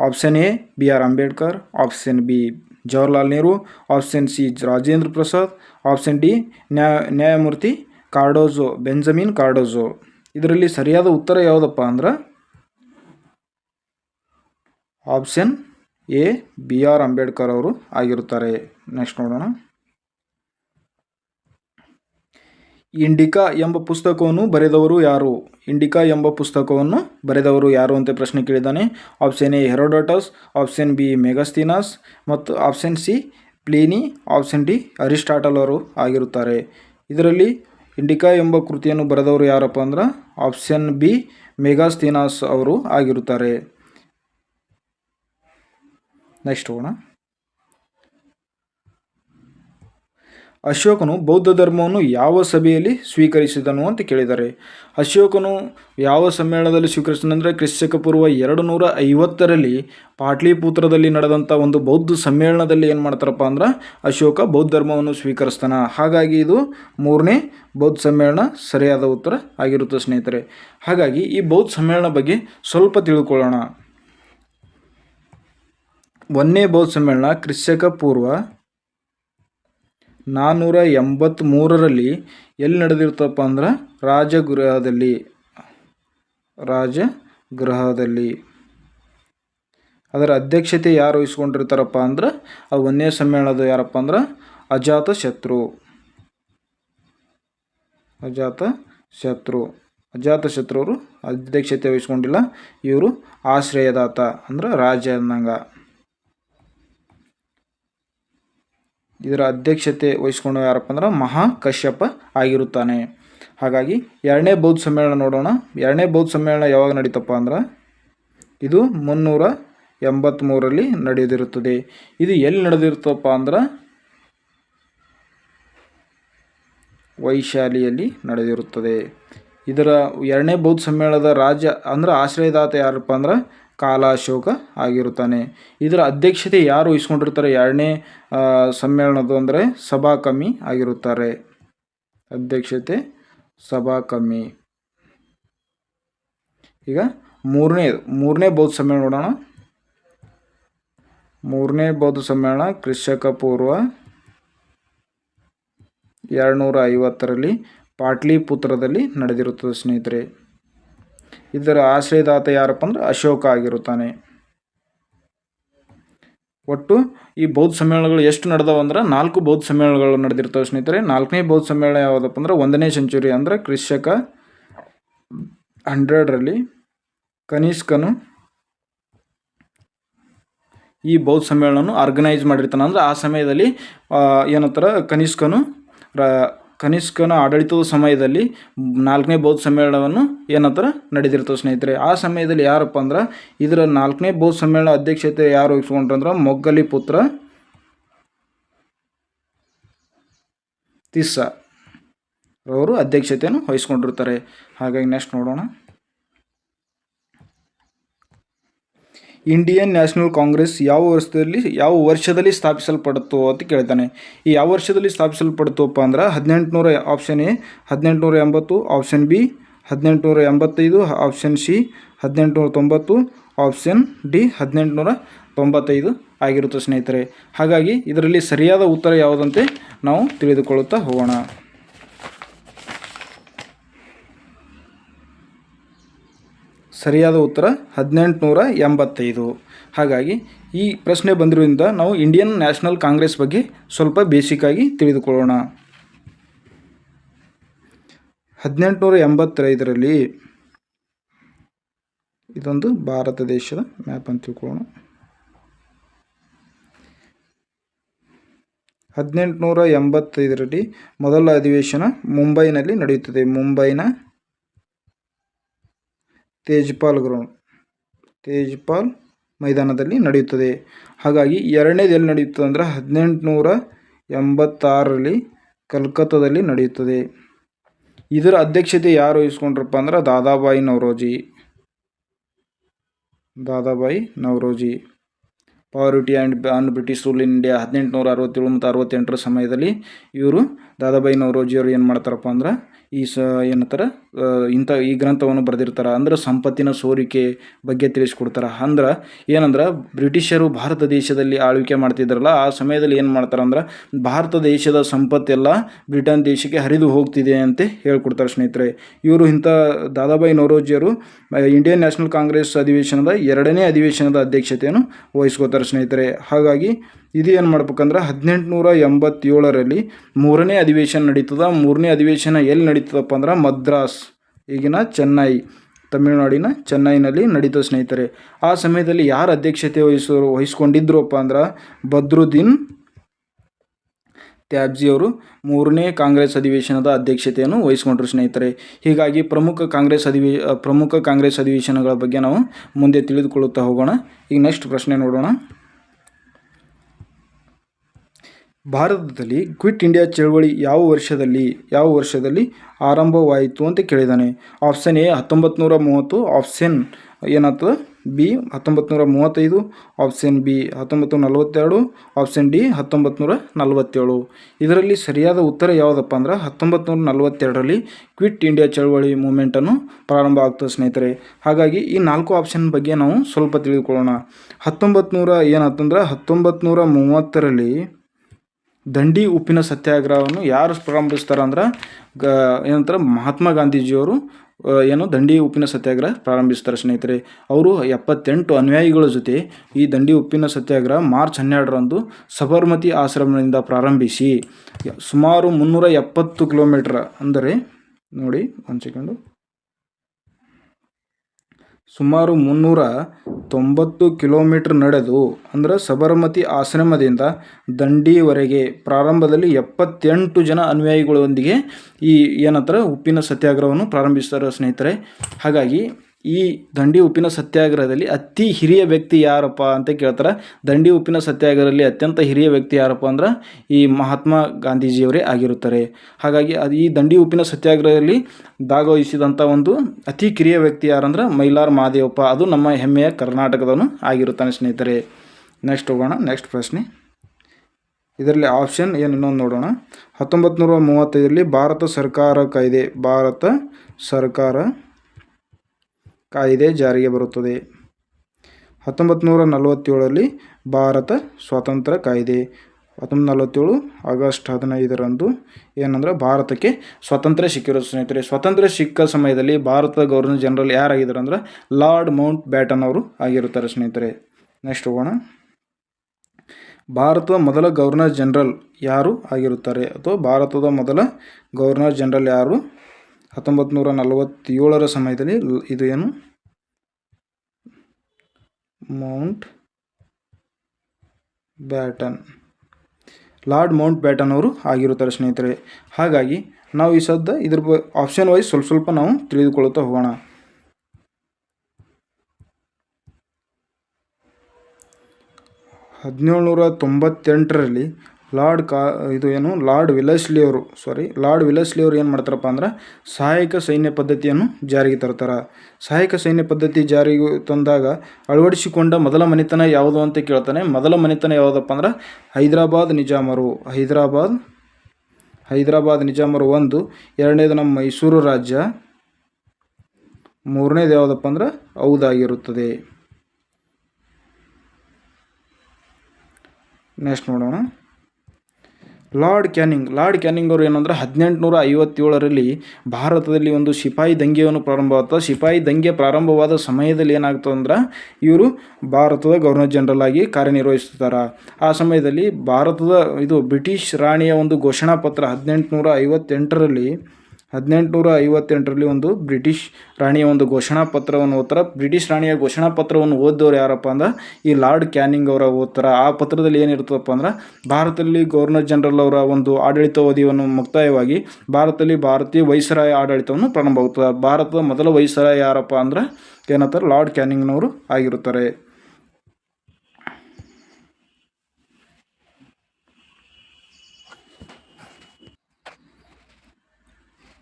option A B R Ambedkar option B Jawaharlal Nehru option C Rajendra Prasad option D ನ್ಯಾಯ ನ್ಯಾಯಮೂರ್ತಿ ಕಾರ್ಡೋಜೋ ಬೆಂಜಮಿನ್ ಕಾರ್ಡೋಜೋ. ಇದರಲ್ಲಿ ಸರಿಯಾದ ಉತ್ತರ ಯಾವುದಪ್ಪ ಅಂದ್ರೆ option A B R Ambedkar ಅವರು ಆಗಿರುತ್ತಾರೆ. ನೆಕ್ಸ್ಟ್ ನೋಡೋಣ. ಇಂಡಿಕಾ ಎಂಬ ಪುಸ್ತಕವನ್ನು ಬರೆದವರು ಯಾರು? ಇಂಡಿಕಾ ಎಂಬ ಪುಸ್ತಕವನ್ನು ಬರೆದವರು ಯಾರು ಅಂತ ಪ್ರಶ್ನೆ ಕೇಳಿದ್ದಾನೆ. Option A Herodotus, option B Megasthenes ಮತ್ತು option C Pliny, option D Aristotle ಅವರು ಆಗಿರುತ್ತಾರೆ. ಇದರಲ್ಲಿ ಇಂಡಿಕಾ ಎಂಬ ಕೃತಿಯನ್ನು ಬರೆದವರು ಯಾರಪ್ಪ ಅಂದ್ರೆ ಆಪ್ಷನ್ ಬಿ ಮೆಗಾಸ್ತೀನಾಸ್ ಅವರು ಆಗಿರುತ್ತಾರೆ. ನೆಕ್ಸ್ಟ್ ಹೋಗೋಣ. ಅಶೋಕನು ಬೌದ್ಧ ಧರ್ಮವನ್ನು ಯಾವ ಸಭೆಯಲ್ಲಿ ಸ್ವೀಕರಿಸಿದನು ಅಂತ ಕೇಳಿದ್ದಾರೆ ಅಶೋಕನು ಯಾವ ಸಮ್ಮೇಳನದಲ್ಲಿ ಸ್ವೀಕರಿಸಿದಂದರೆ ಕ್ರಿಶ್ಚಕ ಪೂರ್ವ ಎರಡು ನೂರ ಐವತ್ತರಲ್ಲಿ ಪಾಟ್ಲಿಪುತ್ರದಲ್ಲಿ ನಡೆದಂಥ ಒಂದು ಬೌದ್ಧ ಸಮ್ಮೇಳನದಲ್ಲಿ ಏನು ಮಾಡ್ತಾರಪ್ಪ ಅಂದ್ರೆ ಅಶೋಕ ಬೌದ್ಧ ಧರ್ಮವನ್ನು ಸ್ವೀಕರಿಸ್ತಾನೆ. ಹಾಗಾಗಿ ಇದು ಮೂರನೇ ಬೌದ್ಧ ಸಮ್ಮೇಳನ ಸರಿಯಾದ ಉತ್ತರ ಆಗಿರುತ್ತೆ ಸ್ನೇಹಿತರೆ. ಹಾಗಾಗಿ ಈ ಬೌದ್ಧ ಸಮ್ಮೇಳನ ಬಗ್ಗೆ ಸ್ವಲ್ಪ ತಿಳ್ಕೊಳ್ಳೋಣ. ಒಂದನೇ ಬೌದ್ಧ ಸಮ್ಮೇಳನ ಕ್ರಿಶ್ಚಕ ಪೂರ್ವ ನಾನ್ನೂರ ಎಂಬತ್ತ್ಮೂರರಲ್ಲಿ ಎಲ್ಲಿ ನಡೆದಿರ್ತಪ್ಪ ಅಂದ್ರೆ ರಾಜಗೃಹದಲ್ಲಿ. ರಾಜಗೃಹದಲ್ಲಿ. ಅದರ ಅಧ್ಯಕ್ಷತೆ ಯಾರು ವಹಿಸ್ಕೊಂಡಿರ್ತಾರಪ್ಪ ಅಂದ್ರೆ ಆ ಒಂದನೇ ಸಮ್ಮೇಳನದ ಯಾರಪ್ಪ ಅಂದ್ರೆ ಅಜಾತ ಶತ್ರು. ಅಜಾತ ಶತ್ರು. ಅಜಾತ ಶತ್ರುವರು ಅಧ್ಯಕ್ಷತೆ ವಹಿಸ್ಕೊಂಡಿಲ್ಲ. ಇವರು ಆಶ್ರಯದಾತ ಅಂದ್ರೆ ರಾಜ ಅನ್ನಂಗ. ಇದರ ಅಧ್ಯಕ್ಷತೆ ವಹಿಸ್ಕೊಂಡು ಯಾರಪ್ಪ ಅಂದ್ರೆ ಮಹಾಕಶ್ಯಪ ಆಗಿರುತ್ತಾನೆ. ಹಾಗಾಗಿ ಎರಡನೇ ಬೌದ್ಧ ಸಮ್ಮೇಳನ ನೋಡೋಣ. ಎರಡನೇ ಬೌದ್ಧ ಸಮ್ಮೇಳನ ಯಾವಾಗ ನಡೀತಪ್ಪ ಅಂದ್ರೆ ಇದು ಮುನ್ನೂರ ಎಂಬತ್ತ್ಮೂರರಲ್ಲಿ ನಡೆದಿರುತ್ತದೆ. ಇದು ಎಲ್ಲಿ ನಡೆದಿರುತ್ತಪ್ಪ ಅಂದ್ರೆ ವೈಶಾಲಿಯಲ್ಲಿ ನಡೆದಿರುತ್ತದೆ. ಇದರ ಎರಡನೇ ಬೌದ್ಧ ಸಮ್ಮೇಳನದ ರಾಜ್ಯ ಅಂದ್ರೆ ಆಶ್ರಯದಾತ ಯಾರಪ್ಪ ಅಂದ್ರೆ ಕಾಲಾಶೋಕ ಆಗಿರುತ್ತಾನೆ. ಇದರ ಅಧ್ಯಕ್ಷತೆ ಯಾರು ವಹಿಸ್ಕೊಂಡಿರ್ತಾರೆ? ಎರಡನೇ ಸಮ್ಮೇಳನದ್ದು ಅಂದರೆ ಸಭಾ ಕಮ್ಮಿ ಆಗಿರುತ್ತಾರೆ. ಅಧ್ಯಕ್ಷತೆ ಸಭಾ ಕಮ್ಮಿ ಈಗ ಮೂರನೇ ಮೂರನೇ ಬೌದ್ಧ ಸಮ್ಮೇಳನ ನೋಡೋಣ. ಮೂರನೇ ಬೌದ್ಧ ಸಮ್ಮೇಳನ ಕೃಷಕ ಪೂರ್ವ ಎರಡುನೂರ ಐವತ್ತರಲ್ಲಿ ಪಾಟ್ಲಿಪುತ್ರದಲ್ಲಿ ನಡೆದಿರುತ್ತದೆ ಸ್ನೇಹಿತರೆ. ಇದರ ಆಶ್ರಯದಾತ ಯಾರಪ್ಪ ಅಂದ್ರೆ ಅಶೋಕ ಆಗಿರುತ್ತಾನೆ. ಒಟ್ಟು ಈ ಬೌದ್ಧ ಸಮ್ಮೇಳನಗಳು ಎಷ್ಟು ನಡೆದವು ಅಂದ್ರೆ ನಾಲ್ಕು ಬೌದ್ಧ ಸಮ್ಮೇಳನಗಳು ನಡೆದಿರ್ತವೆ ಸ್ನೇಹಿತರೆ. ನಾಲ್ಕನೇ ಬೌದ್ಧ ಸಮ್ಮೇಳನ ಯಾವುದಪ್ಪ ಅಂದ್ರೆ ಒಂದನೇ ಸೆಂಚುರಿ ಅಂದ್ರೆ ಕ್ರಿಶಕ ಹಂಡ್ರೆಡ್ರಲ್ಲಿ ಕನಿಷ್ಕನು ಈ ಬೌದ್ಧ ಸಮ್ಮೇಳನ ಆರ್ಗನೈಸ್ ಮಾಡಿರ್ತಾನೆ. ಅಂದ್ರೆ ಆ ಸಮಯದಲ್ಲಿ ಏನಂತಾರೆ, ಕನಿಷ್ಕನು ಕನಿಷ್ಕನ ಆಡಳಿತದ ಸಮಯದಲ್ಲಿ ನಾಲ್ಕನೇ ಬೌದ್ಧ ಸಮ್ಮೇಳನವನ್ನು ಏನಂತಾರೆ? ನಡೆದಿರ್ತವೆ ಸ್ನೇಹಿತರೆ. ಆ ಸಮಯದಲ್ಲಿ ಯಾರಪ್ಪ ಅಂದ್ರೆ, ಇದರ ನಾಲ್ಕನೇ ಬೌದ್ಧ ಸಮ್ಮೇಳನ ಅಧ್ಯಕ್ಷತೆ ಯಾರು ವಹಿಸ್ಕೊಂಡ್ರಂದ್ರೆ ಮೊಗ್ಗಲಿ ಪುತ್ರ ತಿಸ್ಸ ಅವರು ಅಧ್ಯಕ್ಷತೆಯನ್ನು ವಹಿಸ್ಕೊಂಡಿರ್ತಾರೆ. ಹಾಗಾಗಿ ನೆಕ್ಸ್ಟ್ ನೋಡೋಣ. ಇಂಡಿಯನ್ ನ್ಯಾಷನಲ್ ಕಾಂಗ್ರೆಸ್ ಯಾವ ವರ್ಷದಲ್ಲಿ ಯಾವ ವರ್ಷದಲ್ಲಿ ಸ್ಥಾಪಿಸಲ್ಪಡುತ್ತೋ ಅಂತ ಕೇಳ್ತಾನೆ. ಈ ಯಾವ ವರ್ಷದಲ್ಲಿ ಸ್ಥಾಪಿಸಲ್ಪಡುತ್ತಪ್ಪ ಅಂದ್ರೆ ಹದಿನೆಂಟುನೂರ ಆಪ್ಷನ್ ಎ, ಹದಿನೆಂಟುನೂರ ಎಂಬತ್ತು ಆಪ್ಷನ್ ಬಿ, ಹದಿನೆಂಟುನೂರ ಎಂಬತ್ತೈದು ಆಪ್ಷನ್ ಸಿ, ಹದಿನೆಂಟುನೂರ ತೊಂಬತ್ತು ಆಪ್ಷನ್ ಡಿ, ಹದಿನೆಂಟುನೂರ ತೊಂಬತ್ತೈದು ಆಗಿರುತ್ತೆ ಸ್ನೇಹಿತರೆ. ಹಾಗಾಗಿ ಇದರಲ್ಲಿ ಸರಿಯಾದ ಉತ್ತರ ಯಾವುದಂತೆ ನಾವು ತಿಳಿದುಕೊಳ್ಳುತ್ತಾ ಹೋಗೋಣ. ಸರಿಯಾದ ಉತ್ತರ ಹದಿನೆಂಟುನೂರ ಎಂಬತ್ತೈದು. ಹಾಗಾಗಿ ಈ ಪ್ರಶ್ನೆ ಬಂದಿರೋದ್ರಿಂದ ನಾವು ಇಂಡಿಯನ್ ನ್ಯಾಷನಲ್ ಕಾಂಗ್ರೆಸ್ ಬಗ್ಗೆ ಸ್ವಲ್ಪ ಬೇಸಿಕ್ಕಾಗಿ ತಿಳಿದುಕೊಳ್ಳೋಣ. ಹದಿನೆಂಟುನೂರ ಎಂಬತ್ತೈದರಲ್ಲಿ ಇದೊಂದು ಭಾರತ ದೇಶದ ಮ್ಯಾಪ್ ಅಂತ ತಿಳ್ಕೊಳ್ಳೋಣ. ಹದಿನೆಂಟುನೂರ ಎಂಬತ್ತೈದರಲ್ಲಿ ಮೊದಲ ಅಧಿವೇಶನ ಮುಂಬೈನಲ್ಲಿ ನಡೆಯುತ್ತದೆ. ಮುಂಬೈನ ತೇಜ್ಪಾಲ್ ಗ್ರೌಂಡ್ ತೇಜ್ಪಾಲ್ ಮೈದಾನದಲ್ಲಿ ನಡೆಯುತ್ತದೆ. ಹಾಗಾಗಿ ಎರಡನೇದು ಎಲ್ಲಿ ನಡೆಯುತ್ತದೆ ಅಂದರೆ ಹದಿನೆಂಟುನೂರ ಎಂಬತ್ತಾರರಲ್ಲಿ ಕಲ್ಕತ್ತಾದಲ್ಲಿ ನಡೆಯುತ್ತದೆ. ಇದರ ಅಧ್ಯಕ್ಷತೆ ಯಾರು ವಹಿಸ್ಕೊಂಡ್ರಪ್ಪ ಅಂದ್ರೆ Dadabhai Naoroji. Dadabhai Naoroji. Poverty and un British rule in India ಹದಿನೆಂಟುನೂರ ಅರವತ್ತೇಳು ಮತ್ತು ಅರವತ್ತೆಂಟರ ಸಮಯದಲ್ಲಿ ಇವರು ದಾದಾಬಾಯಿ ನವರೋಜಿಯವರು ಏನು ಮಾಡ್ತಾರಪ್ಪ ಅಂದ್ರೆ ಈ ಸ ಏನಂತಾರೆ ಇಂಥ ಈ ಗ್ರಂಥವನ್ನು ಬರೆದಿರ್ತಾರೆ. ಅಂದ್ರೆ ಸಂಪತ್ತಿನ ಸೋರಿಕೆ ಬಗ್ಗೆ ತಿಳಿಸ್ಕೊಡ್ತಾರೆ. ಅಂದ್ರೆ ಏನಂದ್ರೆ ಬ್ರಿಟಿಷರು ಭಾರತ ದೇಶದಲ್ಲಿ ಆಳ್ವಿಕೆ ಮಾಡ್ತಿದ್ರಲ್ಲ ಆ ಸಮಯದಲ್ಲಿ ಏನು ಮಾಡ್ತಾರೆ ಅಂದ್ರೆ ಭಾರತ ದೇಶದ ಸಂಪತ್ತೆಲ್ಲ ಬ್ರಿಟನ್ ದೇಶಕ್ಕೆ ಹರಿದು ಹೋಗ್ತಿದೆ ಅಂತ ಹೇಳ್ಕೊಡ್ತಾರೆ ಸ್ನೇಹಿತರೆ. ಇವರು ಇಂಥ ದಾದಾಬಾಯಿ ನವರೋಜಿಯವರು ಆ, ಇಂಡಿಯನ್ ನ್ಯಾಷನಲ್ ಕಾಂಗ್ರೆಸ್ ಅಧಿವೇಶನದ ಎರಡನೇ ಅಧಿವೇಶನದ ಅಧ್ಯಕ್ಷತೆಯನ್ನು ವಹಿಸ್ಕೋತಾರೆ ಸ್ನೇಹಿತರೆ. ಹಾಗಾಗಿ ಇದು ಏನು ಮಾಡ್ಬೇಕಂದ್ರೆ ಹದಿನೆಂಟುನೂರ ಎಂಬತ್ತೇಳರಲ್ಲಿ ಮೂರನೇ ಅಧಿವೇಶನ ನಡೀತದ. ಮೂರನೇ ಅಧಿವೇಶನ ಎಲ್ಲಿ ನಡೀತದಪ್ಪ ಅಂದ್ರೆ ಮದ್ರಾಸ್, ಈಗಿನ ಚೆನ್ನೈ, ತಮಿಳುನಾಡಿನ ಚೆನ್ನೈನಲ್ಲಿ ನಡೀತದೆ ಸ್ನೇಹಿತರೆ. ಆ ಸಮಯದಲ್ಲಿ ಯಾರು ಅಧ್ಯಕ್ಷತೆ ವಹಿಸೋರು ವಹಿಸ್ಕೊಂಡಿದ್ರಪ್ಪ ಅಂದ್ರೆ ಬದ್ರುದ್ದೀನ್ ತ್ಯಾಬ್ಜಿಯವರು ಮೂರನೇ ಕಾಂಗ್ರೆಸ್ ಅಧಿವೇಶನದ ಅಧ್ಯಕ್ಷತೆಯನ್ನು ವಹಿಸ್ಕೊಂಡ್ರು ಸ್ನೇಹಿತರೆ. ಹೀಗಾಗಿ ಪ್ರಮುಖ ಕಾಂಗ್ರೆಸ್ ಅಧಿವೇ, ಪ್ರಮುಖ ಕಾಂಗ್ರೆಸ್ ಅಧಿವೇಶನಗಳ ಬಗ್ಗೆ ನಾವು ಮುಂದೆ ತಿಳಿದುಕೊಳ್ಳುತ್ತಾ ಹೋಗೋಣ. ಈಗ ನೆಕ್ಸ್ಟ್ ಪ್ರಶ್ನೆ ನೋಡೋಣ. ಭಾರತದಲ್ಲಿ ಕ್ವಿಟ್ ಇಂಡಿಯಾ ಚಳವಳಿ ಯಾವ ವರ್ಷದಲ್ಲಿ ಯಾವ ವರ್ಷದಲ್ಲಿ ಆರಂಭವಾಯಿತು ಅಂತ ಕೇಳಿದ್ದಾನೆ ಆಪ್ಷನ್ ಎ ಹತ್ತೊಂಬತ್ತು ನೂರ ಮೂವತ್ತು, ಆಪ್ಷನ್ ಏನಾಗ್ತದೆ? ಬಿ ಹತ್ತೊಂಬತ್ತು ನೂರ ಮೂವತ್ತೈದು, ಆಪ್ಷನ್ ಬಿ ಹತ್ತೊಂಬತ್ತು ನಲವತ್ತೆರಡು, ಆಪ್ಷನ್ ಡಿ ಹತ್ತೊಂಬತ್ತು ನೂರ ನಲವತ್ತೇಳು. ಇದರಲ್ಲಿ ಸರಿಯಾದ ಉತ್ತರ ಯಾವುದಪ್ಪ ಅಂದ್ರೆ ಹತ್ತೊಂಬತ್ತು ನೂರ ನಲವತ್ತೆರಡರಲ್ಲಿ ಕ್ವಿಟ್ ಇಂಡಿಯಾ ಚಳವಳಿ ಮೂಮೆಂಟನ್ನು ಪ್ರಾರಂಭ ಆಗ್ತದೆ ಸ್ನೇಹಿತರೆ. ಹಾಗಾಗಿ ಈ ನಾಲ್ಕು ಆಪ್ಷನ್ ಬಗ್ಗೆ ನಾವು ಸ್ವಲ್ಪ ತಿಳಿದುಕೊಳ್ಳೋಣ. ಹತ್ತೊಂಬತ್ತು ನೂರ ಏನಾಗ್ತಂದ್ರೆ ಹತ್ತೊಂಬತ್ತು ನೂರ ಮೂವತ್ತರಲ್ಲಿ ದಂಡಿ ಉಪ್ಪಿನ ಸತ್ಯಾಗ್ರಹವನ್ನು ಯಾರು ಪ್ರಾರಂಭಿಸ್ತಾರೆ ಅಂದ್ರೆ, ಗ, ಏನಂತಾರೆ, ಮಹಾತ್ಮ ಗಾಂಧೀಜಿಯವರು ಏನು ದಂಡಿ ಉಪ್ಪಿನ ಸತ್ಯಾಗ್ರಹ ಪ್ರಾರಂಭಿಸ್ತಾರೆ ಸ್ನೇಹಿತರೆ. ಅವರು ಎಪ್ಪತ್ತೆಂಟು ಅನುಯಾಯಿಗಳ ಜೊತೆ ಈ ದಂಡಿ ಉಪ್ಪಿನ ಸತ್ಯಾಗ್ರಹ ಮಾರ್ಚ್ ಹನ್ನೆರಡರಂದು ಸಬರ್ಮತಿ ಆಶ್ರಮದಿಂದ ಪ್ರಾರಂಭಿಸಿ. ಸುಮಾರು ಮುನ್ನೂರ ಎಪ್ಪತ್ತು ಕಿಲೋಮೀಟ್ರ್ ಅಂದರೆ, ನೋಡಿ, ಒಂದು ಸೆಕೆಂಡು. ಸುಮಾರು ಮುನ್ನೂರ ತೊಂಬತ್ತು ಕಿಲೋಮೀಟ್ರ್ ನಡೆದು ಅಂದರೆ ಸಬರಮತಿ ಆಶ್ರಮದಿಂದ ದಂಡಿವರೆಗೆ ಪ್ರಾರಂಭದಲ್ಲಿ ಎಪ್ಪತ್ತೆಂಟು ಜನ ಅನುಯಾಯಿಗಳೊಂದಿಗೆ ಈ ಏನಂತಾರೆ ಉಪ್ಪಿನ ಸತ್ಯಾಗ್ರಹವನ್ನು ಪ್ರಾರಂಭಿಸ್ತಾರೆ ಸ್ನೇಹಿತರೆ. ಹಾಗಾಗಿ ಈ ದಂಡಿ ಉಪ್ಪಿನ ಸತ್ಯಾಗ್ರಹದಲ್ಲಿ ಅತಿ ಹಿರಿಯ ವ್ಯಕ್ತಿ ಯಾರಪ್ಪ ಅಂತ ಕೇಳ್ತಾರೆ. ದಂಡಿ ಉಪ್ಪಿನ ಸತ್ಯಾಗ್ರಹದಲ್ಲಿ ಅತ್ಯಂತ ಹಿರಿಯ ವ್ಯಕ್ತಿ ಯಾರಪ್ಪ ಅಂದ್ರೆ ಈ ಮಹಾತ್ಮ ಗಾಂಧೀಜಿಯವರೇ ಆಗಿರುತ್ತಾರೆ. ಹಾಗಾಗಿ ಅದು ಈ ದಂಡಿ ಉಪ್ಪಿನ ಸತ್ಯಾಗ್ರಹದಲ್ಲಿ ಭಾಗವಹಿಸಿದಂಥ ಒಂದು ಅತಿ ಕಿರಿಯ ವ್ಯಕ್ತಿ ಯಾರಂದ್ರೆ ಮೈಲಾರ್ ಮಹಾದೇವಪ್ಪ. ಅದು ನಮ್ಮ ಹೆಮ್ಮೆಯ ಕರ್ನಾಟಕದವನು ಆಗಿರುತ್ತಾನೆ ಸ್ನೇಹಿತರೆ. ನೆಕ್ಸ್ಟ್ ಹೋಗೋಣ ನೆಕ್ಸ್ಟ್ ಪ್ರಶ್ನೆ. ಇದರಲ್ಲಿ ಆಪ್ಷನ್ ಏನು ಇನ್ನೊಂದು ನೋಡೋಣ. ಹತ್ತೊಂಬತ್ತು ನೂರ ಮೂವತ್ತೈದರಲ್ಲಿ ಭಾರತ ಸರ್ಕಾರ ಕಾಯ್ದೆ. ಭಾರತ ಸರ್ಕಾರ ಕಾಯ್ದೆ ಜಾರಿಗೆ ಬರುತ್ತದೆ. ಹತ್ತೊಂಬತ್ತು ನೂರ ಭಾರತ ಸ್ವಾತಂತ್ರ್ಯ ಕಾಯ್ದೆ. ಹತ್ತೊಂಬತ್ತು ನಲವತ್ತೇಳು ಆಗಸ್ಟ್ ಹದಿನೈದರಂದು ಏನಂದ್ರೆ ಭಾರತಕ್ಕೆ ಸ್ವಾತಂತ್ರ್ಯ ಸಿಕ್ಕಿರೋ ಸ್ನೇಹಿತರೆ. ಸ್ವಾತಂತ್ರ್ಯ ಸಿಕ್ಕ ಸಮಯದಲ್ಲಿ ಭಾರತದ ಗವರ್ನರ್ ಜನರಲ್ ಯಾರಾಗಿದ್ದಾರೆ ಅಂದ್ರೆ ಲಾರ್ಡ್ ಮೌಂಟ್ ಬ್ಯಾಟನ್ ಅವರು ಆಗಿರುತ್ತಾರೆ ಸ್ನೇಹಿತರೆ. ನೆಕ್ಸ್ಟ್ ಹೋಗೋಣ. ಭಾರತದ ಮೊದಲ ಗವರ್ನರ್ ಜನರಲ್ ಯಾರು ಆಗಿರುತ್ತಾರೆ? ಅಥವಾ ಭಾರತದ ಮೊದಲ ಗವರ್ನರ್ ಜನರಲ್ ಯಾರು ಹತ್ತೊಂಬತ್ತು ನೂರ ನಲವತ್ತೇಳರ ಸಮಯದಲ್ಲಿ ಇದು ಏನು? Mountbatten. Lord Mountbatten ಅವರು ಆಗಿರುತ್ತಾರೆ ಸ್ನೇಹಿತರೆ. ಹಾಗಾಗಿ ನಾವು ಈ ಸದ್ದ ಇದ್ರ ಬ ಆಪ್ಷನ್ ವೈಸ್ ಸ್ವಲ್ಪ ಸ್ವಲ್ಪ ನಾವು ತಿಳಿದುಕೊಳ್ಳುತ್ತಾ ಹೋಗೋಣ. ಹದಿನೇಳು ನೂರ ತೊಂಬತ್ತೆಂಟರಲ್ಲಿ ಲಾರ್ಡ್ ಕಾ, ಇದು ಏನು? ಲಾರ್ಡ್ ವಿಲಸ್ಲಿ ಅವರು ಸಾರಿ ಲಾರ್ಡ್ ವಿಲಸ್ಲಿ ಅವರು ಏನು ಮಾಡ್ತಾರಪ್ಪ ಅಂದ್ರೆ ಸಹಾಯಕ ಸೈನ್ಯ ಪದ್ಧತಿಯನ್ನು ಜಾರಿಗೆ ತರ್ತಾರೆ. ಸಹಾಯಕ ಸೈನ್ಯ ಪದ್ಧತಿ ಜಾರಿಗೆ ತಂದಾಗ ಅಳವಡಿಸಿಕೊಂಡ ಮೊದಲ ಮನೆತನ ಯಾವುದು ಅಂತ ಕೇಳ್ತಾನೆ. ಮೊದಲ ಮನೆತನ ಯಾವುದಪ್ಪ ಅಂದ್ರೆ ಹೈದರಾಬಾದ್ ನಿಜಾಮರು. ಹೈದರಾಬಾದ್ ಹೈದರಾಬಾದ್ ನಿಜಾಮರು ಒಂದು, ಎರಡನೇದು ನಮ್ಮ ಮೈಸೂರು ರಾಜ್ಯ, ಮೂರನೇದು ಯಾವುದಪ್ಪ ಅಂದ್ರೆ ಹೌದಾಗಿರುತ್ತದೆ. ನೆಕ್ಸ್ಟ್ ನೋಡೋಣ. Lord Canning. ಲಾರ್ಡ್ ಕ್ಯಾನಿಂಗ್ ಅವರು ಏನಂದ್ರೆ ಹದಿನೆಂಟುನೂರ ಐವತ್ತೇಳರಲ್ಲಿ ಭಾರತದಲ್ಲಿ ಒಂದು ಸಿಪಾಯಿ ದಂಗೆಯನ್ನು ಪ್ರಾರಂಭವಾಗ್ತದೆ ಸಿಪಾಯಿ ದಂಗೆ ಪ್ರಾರಂಭವಾದ ಸಮಯದಲ್ಲಿ ಏನಾಗ್ತದೆ ಅಂದ್ರೆ ಇವರು ಭಾರತದ ಗವರ್ನರ್ ಜನರಲ್ ಆಗಿ ಕಾರ್ಯನಿರ್ವಹಿಸ್ತಾರೆ ಆ ಸಮಯದಲ್ಲಿ ಭಾರತದ ಇದು ಬ್ರಿಟಿಷ್ ರಾಣಿಯ ಒಂದು ಘೋಷಣಾ ಪತ್ರ ಹದಿನೆಂಟುನೂರ ಐವತ್ತೆಂಟರಲ್ಲಿ ಹದಿನೆಂಟುನೂರ ಐವತ್ತೆಂಟರಲ್ಲಿ ಒಂದು ಬ್ರಿಟಿಷ್ ರಾಣಿಯ ಒಂದು ಘೋಷಣಾ ಪತ್ರವನ್ನು ಓದ್ತಾರೆ. ಬ್ರಿಟಿಷ್ ರಾಣಿಯ ಘೋಷಣಾ ಪತ್ರವನ್ನು ಓದಿದವ್ರು ಯಾರಪ್ಪ ಅಂದ್ರೆ ಈ ಲಾರ್ಡ್ ಕ್ಯಾನಿಂಗ್ ಅವರ ಓದ್ತಾರೆ. ಆ ಪತ್ರದಲ್ಲಿ ಏನಿರ್ತದಪ್ಪ ಅಂದ್ರೆ ಭಾರತದಲ್ಲಿ ಗವರ್ನರ್ ಜನರಲ್ ಅವರ ಒಂದು ಆಡಳಿತಾವಧಿಯನ್ನು ಮುಕ್ತಾಯವಾಗಿ ಭಾರತದಲ್ಲಿ ಭಾರತೀಯ ವೈಸರಾಯ ಆಡಳಿತವನ್ನು ಪ್ರಾರಂಭವಾಗುತ್ತದೆ. ಭಾರತದ ಮೊದಲ ವೈಸರಾಯ ಯಾರಪ್ಪ ಅಂದ್ರೆ ಏನಂತಾರೆ? ಲಾರ್ಡ್ ಕ್ಯಾನಿಂಗ್ನವರು ಆಗಿರುತ್ತಾರೆ.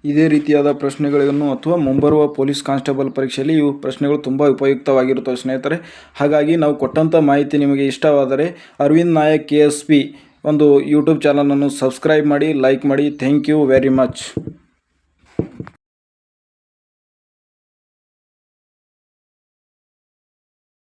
ಇದೇ ರೀತಿಯಾದ ಪ್ರಶ್ನೆಗಳನ್ನು ಅಥವಾ ಮುಂಬರುವ ಪೊಲೀಸ್ ಕಾನ್ಸ್ಟೇಬಲ್ ಪರೀಕ್ಷೆಯಲ್ಲಿ ಇವು ಪ್ರಶ್ನೆಗಳು ತುಂಬ ಉಪಯುಕ್ತವಾಗಿರುತ್ತವೆ ಸ್ನೇಹಿತರೆ. ಹಾಗಾಗಿ ನಾವು ಕೊಟ್ಟಂಥ ಮಾಹಿತಿ ನಿಮಗೆ ಇಷ್ಟವಾದರೆ Arvind Nayak K S P ಒಂದು ಯೂಟ್ಯೂಬ್ ಚಾನಲನ್ನು ಸಬ್ಸ್ಕ್ರೈಬ್ ಮಾಡಿ ಲೈಕ್ ಮಾಡಿ. Thank you very much